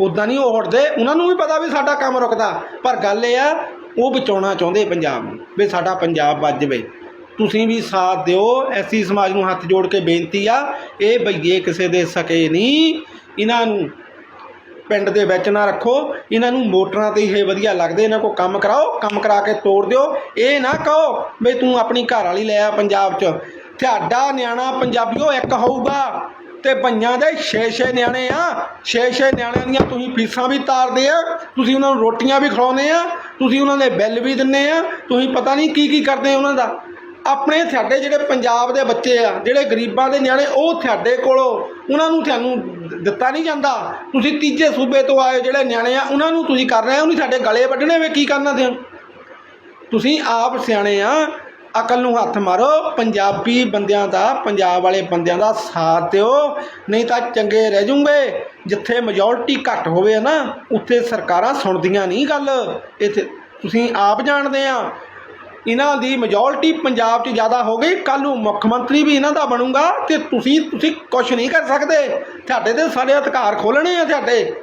ਉਦਾਂ ਨਹੀਂ ਉਹ ਉੱਠਦੇ। ਉਹਨਾਂ ਨੂੰ ਵੀ ਪਤਾ ਵੀ ਸਾਡਾ ਕੰਮ ਰੁਕਦਾ। ਪਰ ਗੱਲ ਇਹ ਆ, ਉਹ ਬਚਾਉਣਾ ਚਾਹੁੰਦੇ ਪੰਜਾਬ ਨੂੰ, ਵੀ ਸਾਡਾ ਪੰਜਾਬ ਵੱਜ ਜਾਵੇ। ਤੁਸੀਂ ਵੀ ਸਾਥ ਦਿਓ, ਐਸੀ ਸਮਾਜ ਨੂੰ ਹੱਥ ਜੋੜ ਕੇ ਬੇਨਤੀ ਆ, ਇਹ ਬਈਏ ਕਿਸੇ ਦੇ ਸਕੇ ਨਹੀਂ। ਇਹਨਾਂ ਨੂੰ ਪਿੰਡ ਦੇ ਵਿੱਚ ਨਾ ਰੱਖੋ। ਇਹਨਾਂ ਨੂੰ ਮੋਟਰਾਂ ਤੇ ਹੀ ਇਹ ਵਧੀਆ ਲੱਗਦੇ, ਇਹਨਾਂ ਕੋ ਕੰਮ ਕਰਾਓ, ਕੰਮ ਕਰਾ ਕੇ ਤੋੜ ਦਿਓ। ਇਹ ਨਾ ਕਹੋ ਵੀ ਤੂੰ ਆਪਣੀ ਘਰ ਵਾਲੀ ਲੈ ਆ ਪੰਜਾਬ 'ਚ। ਤੁਹਾਡਾ ਨਿਆਣਾ ਪੰਜਾਬੀਓ ਇੱਕ ਹੋਊਗਾ ਤੇ ਪੰਜਾਂ ਦੇ 6-6 ਨਿਆਣੇ ਆ। 6-6 ਨਿਆਣਿਆਂ ਦੀਆਂ ਤੁਸੀਂ ਫੀਸਾਂ ਵੀ ਤਾਰਦੇ ਆ, ਤੁਸੀਂ ਉਹਨਾਂ ਨੂੰ ਰੋਟੀਆਂ ਵੀ ਖਵਾਉਂਦੇ ਆ, ਤੁਸੀਂ ਉਹਨਾਂ ਦੇ ਬਿੱਲ ਵੀ ਦਿੰਦੇ ਆ। ਤੁਸੀਂ ਪਤਾ ਨਹੀਂ ਕੀ ਕੀ ਕਰਦੇ ਉਹਨਾਂ ਦਾ। ਆਪਣੇ ਸਾਡੇ ਜਿਹੜੇ ਪੰਜਾਬ ਦੇ ਬੱਚੇ ਆ, ਜਿਹੜੇ ਗਰੀਬਾਂ ਦੇ ਨਿਆਣੇ, ਉਹ ਤੁਹਾਡੇ ਕੋਲੋਂ, ਉਹਨਾਂ ਨੂੰ ਤੁਹਾਨੂੰ ਦਿੱਤਾ ਨਹੀਂ ਜਾਂਦਾ। ਤੁਸੀਂ ਤੀਜੇ ਸੂਬੇ ਤੋਂ ਆਏ ਜਿਹੜੇ ਨਿਆਣੇ ਆ, ਉਹਨਾਂ ਨੂੰ ਤੁਸੀਂ ਕਰ ਰਹੇ ਹੋ, ਨਹੀਂ ਸਾਡੇ ਗਲੇ ਵੱਢਣੇ ਵੇ, ਕੀ ਕਰਨਾ ਤੇ ਤੁਸੀਂ ਆਪ ਸਿਆਣੇ ਆ, ਅਕਲ ਨੂੰ ਹੱਥ ਮਾਰੋ, ਪੰਜਾਬੀ ਬੰਦਿਆਂ ਦਾ, ਪੰਜਾਬ ਵਾਲੇ ਬੰਦਿਆਂ ਦਾ ਸਾਥ ਦਿਓ, ਨਹੀਂ ਤਾਂ ਚੰਗੇ ਰਹਿ ਜੂਗੇ। ਜਿੱਥੇ ਮੈਜੋਰਟੀ ਘੱਟ ਹੋਵੇ ਨਾ, ਉੱਥੇ ਸਰਕਾਰਾਂ ਸੁਣਦੀਆਂ ਨਹੀਂ ਗੱਲ। ਇੱਥੇ ਤੁਸੀਂ ਆਪ ਜਾਣਦੇ ਆ ਇਹਨਾਂ ਦੀ ਮੈਜੋਰਟੀ ਪੰਜਾਬ 'ਚ ਜ਼ਿਆਦਾ ਹੋ ਗਈ। ਕੱਲ ਨੂੰ ਮੁੱਖ ਮੰਤਰੀ ਵੀ ਇਹਨਾਂ ਦਾ ਬਣੂਗਾ ਤੇ ਤੁਸੀਂ ਤੁਸੀਂ ਕੁਝ ਨਹੀਂ ਕਰ ਸਕਦੇ। ਤੁਹਾਡੇ ਤੇ ਸਾਰੇ ਅਧਿਕਾਰ ਖੋਲਣੇ ਆ ਤੁਹਾਡੇ।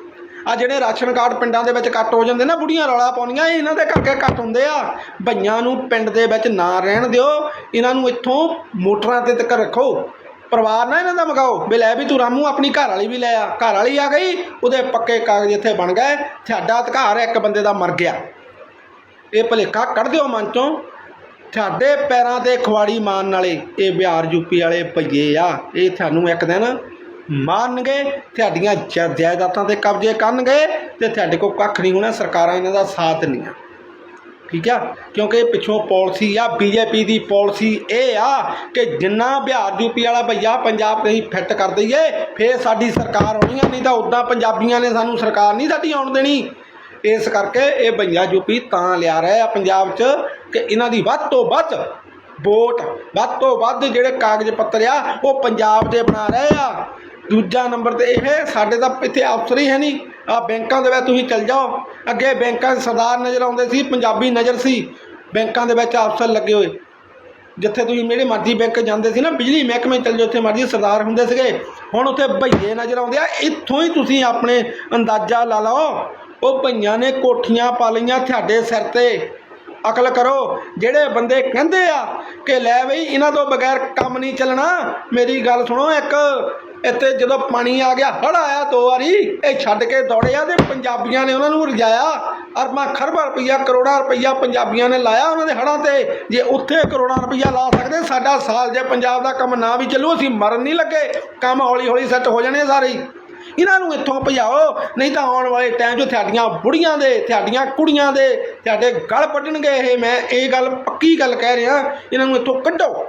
ਆ ਜਿਹੜੇ ਰਾਸ਼ਨ ਕਾਰਡ ਪਿੰਡਾਂ ਦੇ ਵਿੱਚ ਕੱਟ ਹੋ ਜਾਂਦੇ ਨਾ, ਬੁੜੀਆਂ ਰੌਲਾ ਪਾਉਂਦੀਆਂ, ਇਹ ਇਹਨਾਂ ਦੇ ਕਰਕੇ ਕੱਟ ਹੁੰਦੇ ਆ। ਭਈਆਂ ਨੂੰ ਪਿੰਡ ਦੇ ਵਿੱਚ ਨਾ ਰਹਿਣ ਦਿਓ। ਇਹਨਾਂ ਨੂੰ ਇੱਥੋਂ ਮੋਟਰਾਂ ਤੇ ਤੱਕ ਰੱਖੋ। ਪਰਿਵਾਰ ਨਾ ਇਹਨਾਂ ਦਾ ਮਗਾਓ। ਵੀ ਲੈ ਵੀ ਤੂੰ ਰਾਮੂ ਆਪਣੀ ਘਰ ਵਾਲੀ ਵੀ ਲੈ ਆ। ਘਰ ਵਾਲੀ ਆ ਗਈ, ਉਹਦੇ ਪੱਕੇ ਕਾਗਜ਼ ਇੱਥੇ ਬਣ ਗਏ। ਤੁਹਾਡਾ ਅਧਿਕਾਰ ਇੱਕ ਬੰਦੇ ਦਾ ਮਰ ਗਿਆ। ਇਹ ਭੁਲੇਖਾ ਕੱਢ ਦਿਓ ਮਨ ਚੋਂ। ਸਾਡੇ ਪੈਰਾਂ ਤੇ ਖਵਾੜੀ ਮਾਰਨ ਵਾਲੇ, ਇਹ ਬਿਹਾਰ ਯੂਪੀ ਵਾਲੇ ਭਈਏ ਆ, ਇਹ ਤੁਹਾਨੂੰ ਇੱਕ ਦਿਨ ਮਾਰਨਗੇ, ਤੁਹਾਡੀਆਂ ਜਾਇਦਾਦਾਂ ਤੇ ਕਬਜ਼ੇ ਕਰਨਗੇ ਤੇ ਤੁਹਾਡੇ ਕੋਲ ਕੱਖ ਨਹੀਂ ਹੋਣਾ, ਸਰਕਾਰਾਂ ਇਹਨਾਂ ਦਾ ਸਾਥ ਨਹੀਂ ਆ। ਠੀਕ ਆ? ਕਿਉਂਕਿ ਪਿੱਛੋਂ ਪਾਲਿਸੀ ਆ ਬੀਜੇਪੀ ਦੀ ਪਾਲਿਸੀ ਇਹ ਆ ਕਿ ਜਿੰਨਾ ਬਿਹਾਰ ਯੂਪੀ ਵਾਲਾ ਭਈਆ ਪੰਜਾਬ ਤੇ ਫਿੱਟ ਕਰ ਦਈਏ, ਫੇਰ ਸਾਡੀ ਸਰਕਾਰ ਆਉਣੀ ਆ, ਨਹੀਂ ਤਾਂ ਉਦਾਂ ਪੰਜਾਬੀਆਂ ਨੇ ਸਾਨੂੰ ਸਰਕਾਰ ਨਹੀਂ ਸਾਡੀ ਆਉਣ ਦੇਣੀ। ਇਸ ਕਰਕੇ ਇਹ ਭਈਆ ਯੂਪੀ ਤਾਂ ਲਿਆ ਰਹੇ ਆ ਪੰਜਾਬ 'ਚ ਕਿ ਇਹਨਾਂ ਦੀ ਵੱਧ ਤੋਂ ਵੱਧ ਵੋਟ, ਵੱਧ ਤੋਂ ਵੱਧ ਜਿਹੜੇ ਕਾਗਜ਼ ਪੱਤਰ ਆ, ਉਹ ਪੰਜਾਬ ਦੇ ਬਣਾ ਰਹੇ ਆ। ਦੂਜਾ ਨੰਬਰ ਤੇ ਇਹ, ਸਾਡੇ ਤਾਂ ਇੱਥੇ ਅਫਸਰ ਹੀ ਹੈ ਨਹੀਂ। ਆ ਬੈਂਕਾਂ ਦੇ ਵਿੱਚ ਤੁਸੀਂ ਚੱਲ ਜਾਓ। ਅੱਗੇ ਬੈਂਕਾਂ 'ਚ ਸਰਦਾਰ ਨਜ਼ਰ ਆਉਂਦੇ ਸੀ, ਪੰਜਾਬੀ ਨਜ਼ਰ ਸੀ। ਬੈਂਕਾਂ ਦੇ ਵਿੱਚ ਅਫਸਰ ਲੱਗੇ ਹੋਏ। ਜਿੱਥੇ ਤੁਸੀਂ ਜਿਹੜੇ ਮਰਜ਼ੀ ਬੈਂਕ ਜਾਂਦੇ ਸੀ ਨਾ, ਬਿਜਲੀ ਮਹਿਕਮੇ ਚੱਲ ਜਾਓ, ਉੱਥੇ ਮਰਜ਼ੀ ਸਰਦਾਰ ਹੁੰਦੇ ਸੀਗੇ। ਹੁਣ ਉੱਥੇ ਭਈਏ ਨਜ਼ਰ ਆਉਂਦੇ ਆ, ਇੱਥੋਂ ਹੀ ਤੁਸੀਂ ਆਪਣੇ ਅੰਦਾਜ਼ਾ ਲਾ ਲਓ। ਉਹ ਭਈਆਂ ਨੇ ਕੋਠੀਆਂ ਪਾ ਲਈਆਂ ਤੁਹਾਡੇ ਸਿਰ ਤੇ। ਅਕਲ ਕਰੋ, ਜਿਹੜੇ ਬੰਦੇ ਕਹਿੰਦੇ ਆ ਕਿ ਲੈ ਬਈ, ਇਹਨਾਂ ਤੋਂ ਬਗੈਰ ਕੰਮ ਨਹੀਂ ਚੱਲਣਾ। ਮੇਰੀ ਗੱਲ ਸੁਣੋ ਇੱਕ, ਇੱਥੇ ਜਦੋਂ ਪਾਣੀ ਆ ਗਿਆ ਹੜ ਆਇਆ ਦੋ ਵਾਰੀ, ਇਹ ਛੱਡ ਕੇ ਦੌੜੇ ਆ ਤੇ ਪੰਜਾਬੀਆਂ ਨੇ ਉਹਨਾਂ ਨੂੰ ਰਜਾਇਆ। ਅਰਬਾਂ ਖਰਬਾਂ ਰੁਪਈਆ, ਕਰੋੜਾਂ ਰੁਪਈਆ ਪੰਜਾਬੀਆਂ ਨੇ ਲਾਇਆ ਉਹਨਾਂ ਦੇ ਹੜਾਂ ਤੇ। ਜੇ ਉੱਥੇ ਕਰੋੜਾਂ ਰੁਪਈਆ ਲਾ ਸਕਦੇ, ਸਾਡਾ ਸਾਲ ਜੇ ਪੰਜਾਬ ਦਾ ਕੰਮ ਨਾ ਵੀ ਚੱਲੂ, ਅਸੀਂ ਮਰਨ ਨਹੀਂ ਲੱਗੇ। ਕੰਮ ਹੌਲੀ ਹੌਲੀ ਸੈੱਟ ਹੋ ਜਾਣੇ ਸਾਰੇ ਹੀ। ਇਹਨਾਂ ਨੂੰ ਇੱਥੋਂ ਭਜਾਓ, ਨਹੀਂ ਤਾਂ ਆਉਣ ਵਾਲੇ ਟਾਈਮ 'ਚ ਤੁਹਾਡੀਆਂ ਬੁੜੀਆਂ ਦੇ, ਤੁਹਾਡੀਆਂ ਕੁੜੀਆਂ ਦੇ, ਤੁਹਾਡੇ ਗਲ ਵੱਢਣਗੇ ਇਹ, ਮੈਂ ਇਹ ਗੱਲ ਪੱਕੀ ਗੱਲ ਕਹਿ ਰਿਹਾ, ਇਹਨਾਂ ਨੂੰ ਇੱਥੋਂ ਕੱਢੋ।